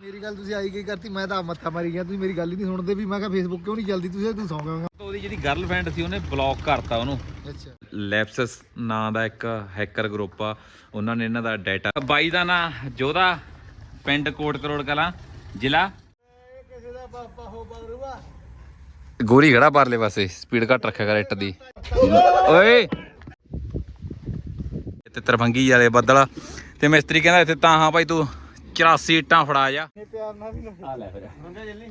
ਮੇਰੀ ਗੱਲ ਤੁਸੀਂ ਆਈ ਕੀ ਕਰਤੀ? ਮੈਂ ਤਾਂ ਮੱਥਾ ਮਾਰੀ ਗਿਆ। ਤੁਸੀਂ ਮੇਰੀ ਗੱਲ ਹੀ ਨਹੀਂ ਸੁਣਦੇ ਵੀ ਮੈਂ ਕਿਹਾ ਫੇਸਬੁੱਕ ਕਿਉਂ ਨਹੀਂ ਚੱਲਦੀ? ਤੁਸੀਂ ਤੂੰ ਸੌਂ ਗਿਆ ਉਹਦੀ ਜਿਹੜੀ ਗਰਲਫ੍ਰੈਂਡ ਸੀ ਉਹਨੇ ਬਲੌਕ ਕਰਤਾ ਉਹਨੂੰ। ਅੱਛਾ। ਲੈਪਸਸ ਨਾਂ ਦਾ ਇੱਕ ਹੈਕਰ ਗਰੁੱਪ ਆ। ਉਹਨਾਂ ਨੇ ਇਹਨਾਂ ਦਾ ਡਾਟਾ ਬਾਈ ਦਾ ਨਾਂ ਜੋਧਾ ਪਿੰਡ ਕੋਟ ਕਰੋੜ ਕਲਾਂ ਜ਼ਿਲ੍ਹਾ ਕਿਸੇ ਦਾ ਪਾਪਾ ਹੋ ਬਗਰੂਆ ਗੋਰੀ ਖੜਾ ਪਰਲੇ ਪਾਸੇ ਸਪੀਡ ਘੱਟ ਰੱਖਿਆ ਕਰ ਇੱਟ ਦੀ। ਓਏ! ਤੇ ਤਰਫੰਗੀ ਵਾਲੇ ਬੱਦਲ ਤੇ ਮਿਸਤਰੀ ਕਹਿੰਦਾ ਇੱਥੇ ਤਾਂ ਹਾਂ ਭਾਈ ਤੂੰ 84 ਇੱਟਾਂ ਫੜਾ ਜਾ। ਇਹ ਪਿਆਰ ਨਾਲ ਵੀ ਆ ਲੈ ਫਿਰ। ਮੰਗਾ ਜੱਲੀ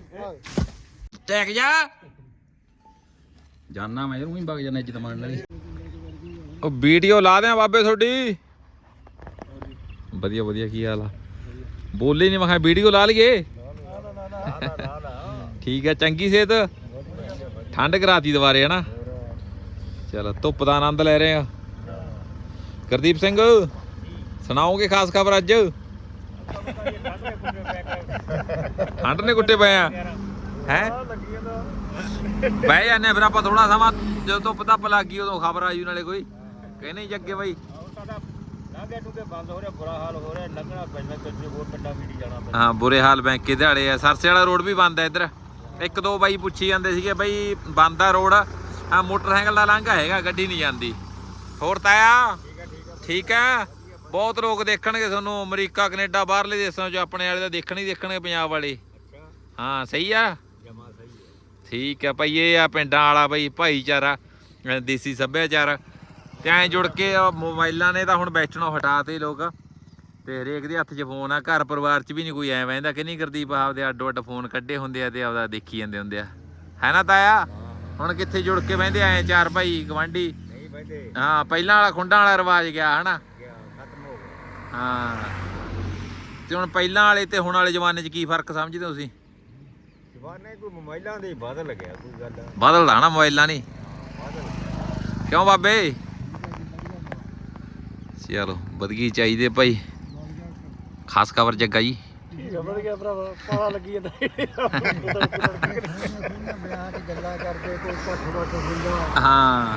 ਟੈਕ ਜਾ। ਜਾਨਾ ਮੈਂ ਇਹਨੂੰ ਹੀ ਵਗ ਜਾਣਾ ਇੱਜ਼ਤ ਮੰਨ ਲਈ ਉਹ ਵੀਡੀਓ ਲਾ ਦਿਆਂ ਬਾਬੇ ਤੁਹਾਡੀ। ਵਧੀਆ ਵਧੀਆ ਕੀ ਹਾਲ ਆ? ਬੋਲੇ ਨਹੀਂ ਮੈਂ ਕਿਹਾ ਵੀਡੀਓ ਲਾ ਲਈਏ। ਠੀਕ ਹੈ ਚੰਗੀ ਸਿਹਤ। ਠੰਡ ਕਰਾਤੀ ਦੁਬਾਰੇ ਹਨਾ? ਚਲ ਧੁੱਪ ਦਾ ਆਨੰਦ ਲੈ ਰਹੇ ਆ। ਗੁਰਦੀਪ ਸਿੰਘ। ਸੁਣਾਓਗੇ ਖਾਸ ਖਬਰ ਅੱਜ? ਠੰਡ ਨੇ ਕੁੱਟੇ ਪਏ ਆ। ਹੈ? ਬਹਿ ਜਾਂਦੇ ਫਿਰ ਆਪਾਂ ਥੋੜਾ ਸਮਾਂ, ਜਦੋਂ ਧੁੱਪ ਧੱਪ ਲੱਗ ਉਦੋਂ ਖਬਰ ਆਈ ਨਾਲੇ ਕੋਈ। ਕਹਿੰਦੇ ਜੱਗੇ ਬਾਈ। ਹਾਂ, ਬੁਰੇ ਹਾਲ ਬੈਂਕੇ ਦਿਹਾੜੇ ਆ। ਸਰਸੇ ਵਾਲਾ ਰੋਡ ਵੀ ਬੰਦ ਹੈ ਇੱਧਰ। ਇੱਕ ਦੋ ਬਾਈ ਪੁੱਛੀ ਜਾਂਦੇ ਸੀਗੇ, ਬਾਈ ਬੰਦ ਆ ਰੋਡ ਆ ਮੋਟਰਸਾਈਕਲ ਦਾ ਲਾਂਘਾ ਹੈਗਾ, ਗੱਡੀ ਨਹੀਂ ਜਾਂਦੀ। ਹੋਰ ਤਾਇਆ? ਠੀਕ ਹੈ ਬਹੁਤ ਲੋਕ ਦੇਖਣਗੇ ਤੁਹਾਨੂੰ ਅਮਰੀਕਾ ਕੈਨੇਡਾ ਬਾਹਰਲੇ ਦੇਸ਼ਾਂ 'ਚ ਆਪਣੇ ਵਾਲੇ ਤਾਂ ਦੇਖਣ ਹੀ ਦੇਖਣਗੇ ਪੰਜਾਬ ਵਾਲੇ। ਹਾਂ ਸਹੀ ਆ? ਠੀਕ ਹੈ ਭਾਈ ਇਹ ਆ ਪਿੰਡਾਂ ਵਾਲਾ ਬਈ ਭਾਈਚਾਰਾ ਦੇਸੀ ਸੱਭਿਆਚਾਰ। ਤੇ ਐਂ ਜੁੜ ਕੇ ਮੋਬਾਈਲਾਂ ਨੇ ਤਾਂ ਹੁਣ ਬੈਠਣੋਂ ਹਟਾਤੇ ਲੋਕ। ਤੇ ਹਰੇਕ ਦੇ ਹੱਥ 'ਚ ਫੋਨ ਆ ਘਰ ਪਰਿਵਾਰ 'ਚ ਵੀ ਨਹੀਂ ਕੋਈ ਐ ਵੈਂਦਾ ਕਿ ਨਹੀਂ ਗੁਰਦੀਪ ਆਪਦੇ ਅੱਡੋ ਅੱਡ ਫੋਨ ਕੱਢੇ ਹੁੰਦੇ ਆ ਤੇ ਆਪਦਾ ਦੇਖੀ ਜਾਂਦੇ ਹੁੰਦੇ ਆ। ਹੈ ਨਾ ਤਾਇਆ? ਹੁਣ ਕਿੱਥੇ ਜੁੜ ਕੇ ਬਹਿੰਦੇ ਐ ਚਾਰ ਭਾਈ ਗਵਾਂਢੀ ਨਹੀਂ ਬੈਠੇ ਹਾਂ ਪਹਿਲਾਂ ਵਾਲਾ ਖੁੰਡਾਂ ਵਾਲਾ ਰਿਵਾਜ ਗਿਆ ਹਨਾ ਹੋ। ਤੇ ਹੁਣ ਪਹਿਲਾਂ ਵਾਲੇ ਤੇ ਹੁਣ ਵਾਲੇ ਜ਼ਮਾਨੇ 'ਚ ਕੀ ਫ਼ਰਕ ਸਮਝਦੇ ਹੋ ਤੁਸੀਂ? ਜਵਾਨੇ ਕੋਈ ਮੋਬਾਈਲਾਂ ਦੇ ਬਦਲ ਗਿਆ ਕੋਈ ਗੱਲ। ਬਦਲਦਾ ਨਾ ਮੋਬਾਈਲਾਂ ਨਹੀਂ। ਕਿਉਂ ਬਾਬੇ? ਚਲੋ ਬਦਗੀ ਚਾਹੀਦੇ ਭਾਈ। ਖਾਸ ਖਬਰ ਜੱਗਾ ਜੀ। ਠੀਕ ਆ ਗਿਆ ਭਰਾਵਾ ਪਤਾ ਲੱਗੀ ਜਾਂਦਾ। ਵਿਆਹ 'ਚ ਗੱਲਾਂ ਕਰਦੇ ਕੋਈ ਪੱਠ ਪੱਠ ਹੁੰਦਾ ਹਾਂ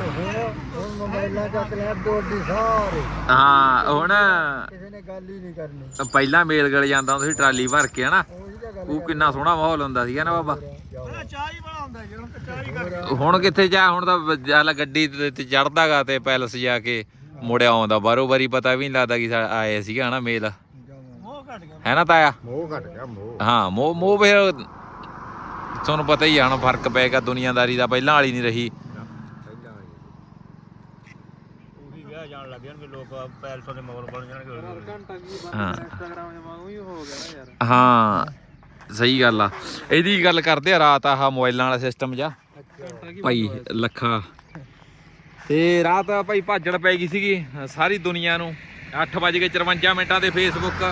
ਹੁਣ ਮੋਬਾਈਲਾਂ ਚੱਕ ਲਿਆ ਡੋਡੀ ਸਾਰੇ। ਹਾਂ ਹੁਣ ਕਿਸੇ ਗੱਲ ਹੀ ਨਹੀਂ ਕਰਨੀ। ਪਹਿਲਾਂ ਮੇਲ ਗਲ ਜਾਂਦਾ ਹੁੰਦਾ ਸੀ ਟਰਾਲੀ ਭਰ ਕੇ ਹਨਾ। ਉਹੀ ਤਾਂ ਗੱਲ ਉਹ ਕਿੰਨਾ ਸੋਹਣਾ ਮਾਹੌਲ ਹੁੰਦਾ ਸੀਗਾ ਨਾ ਬਾਬਾ। ਚਾਹ ਹੀ ਬਣਾ ਹੁੰਦਾ ਜਦੋਂ ਚਾਹ ਹੀ ਕਰ ਹੁਣ ਕਿੱਥੇ ਜਾ ਹੁਣ ਤਾਂ ਚੱਲ ਗੱਡੀ ਤੇ ਚੜਦਾਗਾ ਤੇ ਪੈਲਸ ਜਾ ਕੇ ਮੁੜਿਆ ਆਉਂਦਾ। ਬਾਰੋ ਬਾਰੀ ਪਤਾ ਵੀ ਨਹੀਂ ਲੱਗਦਾ ਕਿ ਸਾ- ਆਏ ਸੀਗਾ ਹਨਾ ਮੇਲ। ਮੋਹ ਘਟ ਗਿਆ। ਹੈ ਨਾ ਤਾਇਆ? ਮੋਹ ਘਟ ਗਿਆ ਮੋਹ। ਹਾਂ ਮੋਹ ਮੋਹ ਫਿਰ ਤੁਹਾਨੂੰ ਪਤਾ ਹੀ ਆ ਹੁਣ ਫ਼ਰਕ ਪਏਗਾ ਦੁਨੀਆਦਾਰੀ ਦਾ। ਪਹਿਲਾਂ ਵਾਲੀ ਨਹੀਂ ਰਹੀ ਉਹੀ ਵਿਆਹ ਜਾਣ ਲੱਗ ਜਾਣਗੇ ਲੋਕ ਪੈਲਸਾਂ ਦੇ ਮਗਰ ਬਣ ਜਾਣਗੇ ਹਾਂ। ਇੰਸਟਾਗ੍ਰਾਮ ਦੇ ਵਾਂਗੂ ਹੀ ਹੋ ਗਿਆ ਨਾ ਯਾਰ ਹਾਂ ਸਹੀ ਗੱਲ ਆ। ਇਹਦੀ ਗੱਲ ਕਰਦੇ ਆ ਰਾਤ ਆਹ ਮੋਬਾਈਲਾਂ ਵਾਲਾ ਸਿਸਟਮ ਜਾ ਭਾਈ ਲੱਖਾ। ਤੇ ਰਾਤ ਭਾਈ ਭਾਜੜ ਪੈ ਗਈ ਸੀਗੀ ਸਾਰੀ ਦੁਨੀਆ ਨੂੰ। 8:54 ਮਿੰਟਾਂ ਤੇ ਫੇਸਬੁੱਕ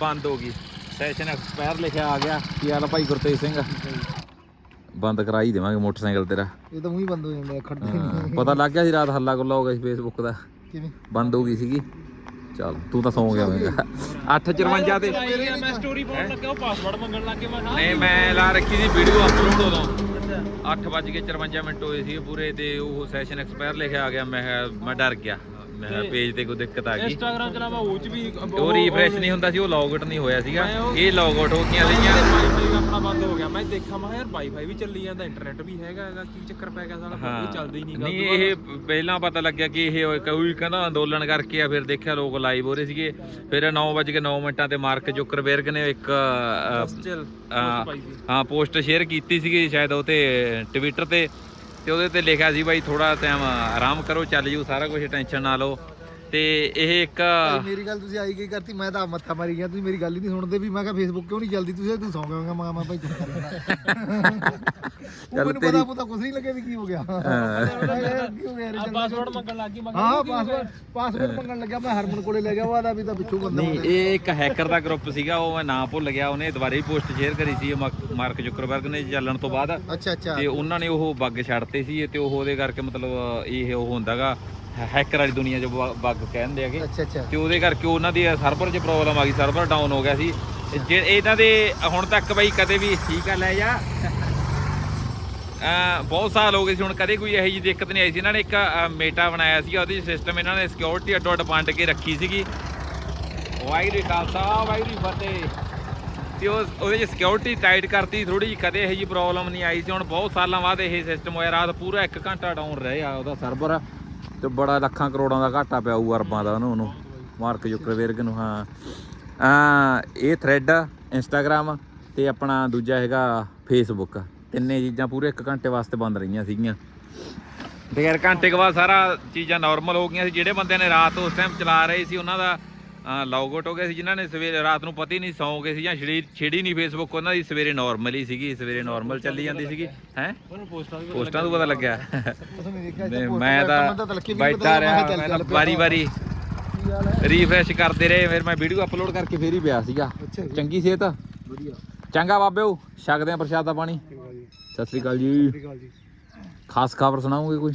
ਬੰਦ ਹੋ ਗਈ। ਸੈਸ਼ਨ ਐਕਸਪਾਇਰ ਲਿਖਿਆ ਆ ਗਿਆ। ਕੀ ਹਾਲ ਆ ਭਾਈ ਗੁਰਤੇਜ ਸਿੰਘ? ਬੰਦ ਕਰਾ ਹੀ ਦੇਵਾਂਗੇ ਮੋਟਰਸਾਈਕਲ ਤੇਰਾ। ਇਹ ਤਾਂ ਮੂੰਹ ਹੀ ਬੰਦ ਹੋ ਜਾਂਦਾ ਖੜਦੇ ਹਾਂ, ਪਤਾ ਲੱਗ ਗਿਆ ਸੀ ਰਾਤ ਹੱਲਾ ਗੁੱਲਾ ਹੋ ਗਿਆ ਸੀ ਫੇਸਬੁੱਕ ਦਾ। ਕਿਵੇਂ? ਬੰਦ ਹੋ ਗਈ ਸੀਗੀ। ਚਲ ਤੂੰ ਤਾਂ ਸੌਂ ਗਿਆ ਹੋਵੇਂਗਾ 8:54 ਤੇ ਮੈਂ ਸਟੋਰੀ ਪਾਉਣ ਲੱਗਾ ਉਹ ਪਾਸਵਰਡ ਮੰਗਣ ਲੱਗੇ ਮੈਂ ਨਹੀਂ ਮੈਂ ਲਾ ਰੱਖੀ ਸੀ ਵੀਡੀਓ ਅਪਲੋਡ ਉਦੋਂ 8:54 ਮਿੰਟ ਹੋਏ ਸੀ ਪੂਰੇ ਤੇ ਉਹ ਸੈਸ਼ਨ ਐਕਸਪਾਇਰ ਲਿਖਿਆ ਆ ਗਿਆ ਮੈਂ ਮੈਂ ਡਰ ਗਿਆ। ਮੈਂ ਪੇਜ ਤੇ ਕੋਈ ਦਿੱਕਤ ਆ ਗਈ। ਇੰਸਟਾਗ੍ਰਾਮ ਚਲਾਵਾ ਉਹ ਚ ਵੀ ਉਹ ਰੀਫਰੈਸ਼ ਨਹੀਂ ਹੁੰਦਾ ਸੀ ਉਹ ਲੌਗ ਆਊਟ ਨਹੀਂ ਹੋਇਆ ਸੀਗਾ। ਇਹ ਲੌਗ ਆਊਟ ਹੋ ਗਈਆਂ ਸੀਗੀਆਂ ਵਾਈਫਾਈ ਆਪਣਾ ਬੰਦ ਹੋ ਗਿਆ। ਮੈਂ ਦੇਖਾਂ ਮੈਂ ਕਿਹਾ ਯਾਰ ਵਾਈਫਾਈ ਵੀ ਚੱਲੀ ਜਾਂਦਾ ਇੰਟਰਨੈਟ ਵੀ ਹੈਗਾ ਹੈਗਾ ਕੀ ਚੱਕਰ ਪੈ ਗਿਆ ਸਾਲਾ ਹਾਂ। ਇਹ ਚੱਲਦਾ ਹੀ ਨਹੀਂ ਨਹੀਂ ਇਹ ਪਹਿਲਾਂ ਪਤਾ ਲੱਗਿਆ ਕਿ ਇਹ ਕੋਈ ਕਹਿੰਦਾ ਅੰਦੋਲਨ ਕਰਕੇ ਆ ਫਿਰ ਦੇਖਿਆ ਲੋਕ ਲਾਈਵ ਹੋ ਰਹੇ ਸੀਗੇ। ਫਿਰ 9:09 ਮਿੰਟਾਂ ਤੇ ਮਾਰਕ ਜੁਕਰਬਰਗ ਨੇ ਇੱਕ ਅਹ, ਚੱਲ ਅਹ, ਪਾਈ ਸੀ। ਹਾਂ ਪੋਸਟ ਸ਼ੇਅਰ ਕੀਤੀ ਸੀਗੀ ਸ਼ਾਇਦ ਉਹ ਤੇ ਟਵਿੱਟਰ ਤੇ। ਤੇ ਉਹਦੇ ਤੇ ਲਿਖਿਆ ਸੀ ਬਾਈ ਥੋੜਾ ਟਾਈਮ ਆਰਾਮ ਕਰੋ, ਚੱਲ ਜੂ, ਸਾਰਾ ਕੁਝ ਟੈਨਸ਼ਨ ਨਾ ਲਓ। ਤੇ ਇਹ ਇੱਕ ਮੇਰੀ ਗੱਲ ਤੁਸੀਂ ਆਈ ਕੀ ਕਰਤੀ? ਮੈਂ ਤਾਂ ਮੱਥਾ ਮਾਰੀ ਗਿਆ ਤੁਸੀਂ ਮੇਰੀ ਗੱਲ ਹੀ ਨਹੀਂ ਸੁਣਦੇ ਵੀ ਮੈਂ ਕਿਹਾ ਫੇਸਬੁੱਕ ਕਿਉਂ ਨਹੀਂ ਚੱਲਦੀ? ਤੁਸੀਂ ਤੂੰ ਸੌਂ ਗਿਆ ਮੈਂ ਮੈਂ ਭਾਈ ਚੁੱਪ ਕਰ ਲੈਣਾ ਚੱਲ ਮੈਨੂੰ ਪਤਾ ਪਤਾ ਕੁਝ ਨਹੀਂ ਲੱਗਿਆ ਵੀ ਕੀ ਹੋ ਗਿਆ। ਕੀ ਹੋ। ਗਿਆ ਯਾਰ, ਪਾਸਵਰਡ ਮੰਗਣ ਲੱਗੀ ਮੈਂ ਹਾਂ ਪਾਸਵਰਡ ਪਾਸਵਰਡ ਮੰਗਣ ਲੱਗਿਆ ਮੈਂ ਹਰਮਨ ਕੋਲੇ ਲੈ ਗਿਆ ਉਹ ਆਦਾ ਵੀ ਤਾਂ ਪਿੱਛੋਂ ਬੰਦਾ ਨਹੀਂ ਇਹ ਇੱਕ ਹੈਕਰ ਦਾ ਗਰੁੱਪ ਸੀਗਾ ਉਹ ਮੈਂ ਨਾਂ ਭੁੱਲ ਗਿਆ ਉਹਨੇ ਦੁਬਾਰੇ ਹੀ ਪੋਸਟ ਸ਼ੇਅਰ ਕਰੀ ਸੀ ਮਾਰਕ ਜੁਕਰਬਰਗ ਨੇ ਚੱਲਣ ਤੋਂ ਬਾਅਦ। ਅੱਛਾ ਅੱਛਾ। ਤੇ ਉਹਨਾਂ ਨੇ ਉਹ ਬੱਗ ਛੱਡਤੇ ਸੀ ਤੇ ਉਹ ਉਹਦੇ ਕਰਕੇ ਮਤਲਬ ਇਹ ਉਹ ਹੁੰਦਾਗਾ ਹੈਕਰ ਵਾਲੀ ਦੁਨੀਆ 'ਚ ਬੱਗ ਕਹਿੰਦੇ ਹੈਗੇ। ਅੱਛਾ ਅੱਛਾ। ਤੇ ਉਹਦੇ ਕਰਕੇ ਉਹਨਾਂ ਦੀ ਸਰਵਰ 'ਚ ਪ੍ਰੋਬਲਮ ਆ ਗਈ ਸਰਵਰ ਡਾਊਨ ਹੋ ਗਿਆ ਸੀ। ਜੇ ਇਹਨਾਂ ਦੇ ਹੁਣ ਤੱਕ ਬਈ ਕਦੇ ਵੀ ਠੀਕ ਆ ਲੈ ਜਾ ਅ ਬਹੁਤ ਸਾਲ ਹੋ ਗਏ ਸੀ ਹੁਣ ਕਦੇ ਕੋਈ ਇਹੋ ਜਿਹੀ ਦਿੱਕਤ ਨਹੀਂ ਆਈ ਸੀ। ਇਹਨਾਂ ਨੇ ਇੱਕ ਮੇਟਾ ਬਣਾਇਆ ਸੀ ਉਹਦੀ ਸਿਸਟਮ ਇਹਨਾਂ ਨੇ ਸਿਕਿਉਰਿਟੀ ਅੱਡੋ ਅੱਡ ਵੰਡ ਕੇ ਰੱਖੀ ਸੀਗੀ। ਵਾਹਿਗੁਰੂ ਜੀ ਖਾਲਸਾ ਵਾਹਿਗੁਰੂ ਜੀ ਫਤਿਹ। ਤੇ ਉਹ ਉਹਦੇ ਚ ਸਿਕਿਉਰਿਟੀ ਟਾਈਟ ਕਰਤੀ ਥੋੜੀ ਜਿਹੀ ਕਦੇ ਇਹ ਜੀ ਪ੍ਰੋਬਲਮ ਨਹੀਂ ਆਈ ਸੀ। ਹੁਣ ਬਹੁਤ ਸਾਲਾਂ ਬਾਅਦ ਇਹ ਸਿਸਟਮ ਹੋਇਆ ਰਾਤ ਪੂਰਾ 1 ਘੰਟਾ ਡਾਊਨ ਰਿਹਾ ਉਹਦਾ ਸਰਵਰ ਤੇ ਬੜਾ ਲੱਖਾਂ ਕਰੋੜਾਂ ਦਾ ਘਾਟਾ ਪਿਆ ਉਹ ਅਰਬਾਂ ਦਾ ਉਹਨੂੰ ਉਹਨੂੰ। ਮਾਰਕ ਜ਼ੁਕਰਬਰਗ ਨੂੰ, ਹਾਂ। ਆ ਇਹ ਥ੍ਰੈਡ ਇੰਸਟਾਗ੍ਰam ਤੇ ਆਪਣਾ ਦੂਜਾ ਹੈਗਾ ਫੇਸਬੁੱਕ ਤਿੰਨੇ ਚੀਜ਼ਾਂ ਪੂਰੇ 1 ਘੰਟੇ ਵਾਸਤੇ ਬੰਦ ਰਹੀਆਂ ਸੀਗੀਆਂ। ਤੇ ਯਾਰ ਘੰਟੇ ਕੁ ਬਾਅਦ ਸਾਰਾ ਚੀਜ਼ਾਂ ਨਾਰਮਲ ਹੋ ਗਈਆਂ ਸੀ। ਜਿਹੜੇ ਬੰਦੇ ਨੇ ਰਾਤ ਉਸ ਟਾਈਮ ਚਲਾ ਰਹੇ ਸੀ, ਉਹਨਾਂ ਦਾ ਲੌਗ ਆਊਟ ਹੋ ਗਿਆ ਸੀ ਜਿਨ੍ਹਾਂ ਨੇ ਸਵੇਰੇ ਰਾਤ ਨੂੰ ਪਤਾ ਹੀ ਨਹੀਂ ਸੌਂ ਗਏ ਸੀ ਜਾਂ ਛੇੜੀ ਛੇੜੀ ਨਹੀਂ ਫੇਸਬੁੱਕ ਉਹਨਾਂ ਦੀ ਸਵੇਰੇ ਨਾਰਮਲ ਹੀ ਸੀਗੀ ਸਵੇਰੇ ਨਾਰਮਲ ਚੱਲੀ ਜਾਂਦੀ ਸੀਗੀ। ਹੈ? ਪੋਸਟਾਂ ਤੋਂ ਪਤਾ ਲੱਗਿਆ। ਮੈਂ ਤਾਂ ਬੈਠਾ ਰਿਹਾ ਮੈਂ ਤਾਂ। ਵਾਰੀ ਵਾਰੀ ਰੀਫਰੈਸ਼ ਕਰਦੇ ਰਹੇ ਫਿਰ ਮੈਂ ਵੀਡੀਓ ਅਪਲੋਡ ਕਰਕੇ ਫੇਰ ਹੀ ਪਿਆ ਸੀਗਾ। ਚੰਗੀ ਸਿਹਤ। ਵਧੀਆ। ਚੰਗਾ ਬਾਬਿਓ ਛਕਦੇ ਆ ਪ੍ਰਸ਼ਾਦਾ ਪਾਣੀ। ਚੰਗਾ ਜੀ। ਸਤਿ ਸ੍ਰੀ ਅਕਾਲ ਜੀ। ਖਾਸ ਖਬਰ ਸੁਣਾਓਗੇ ਕੋਈ?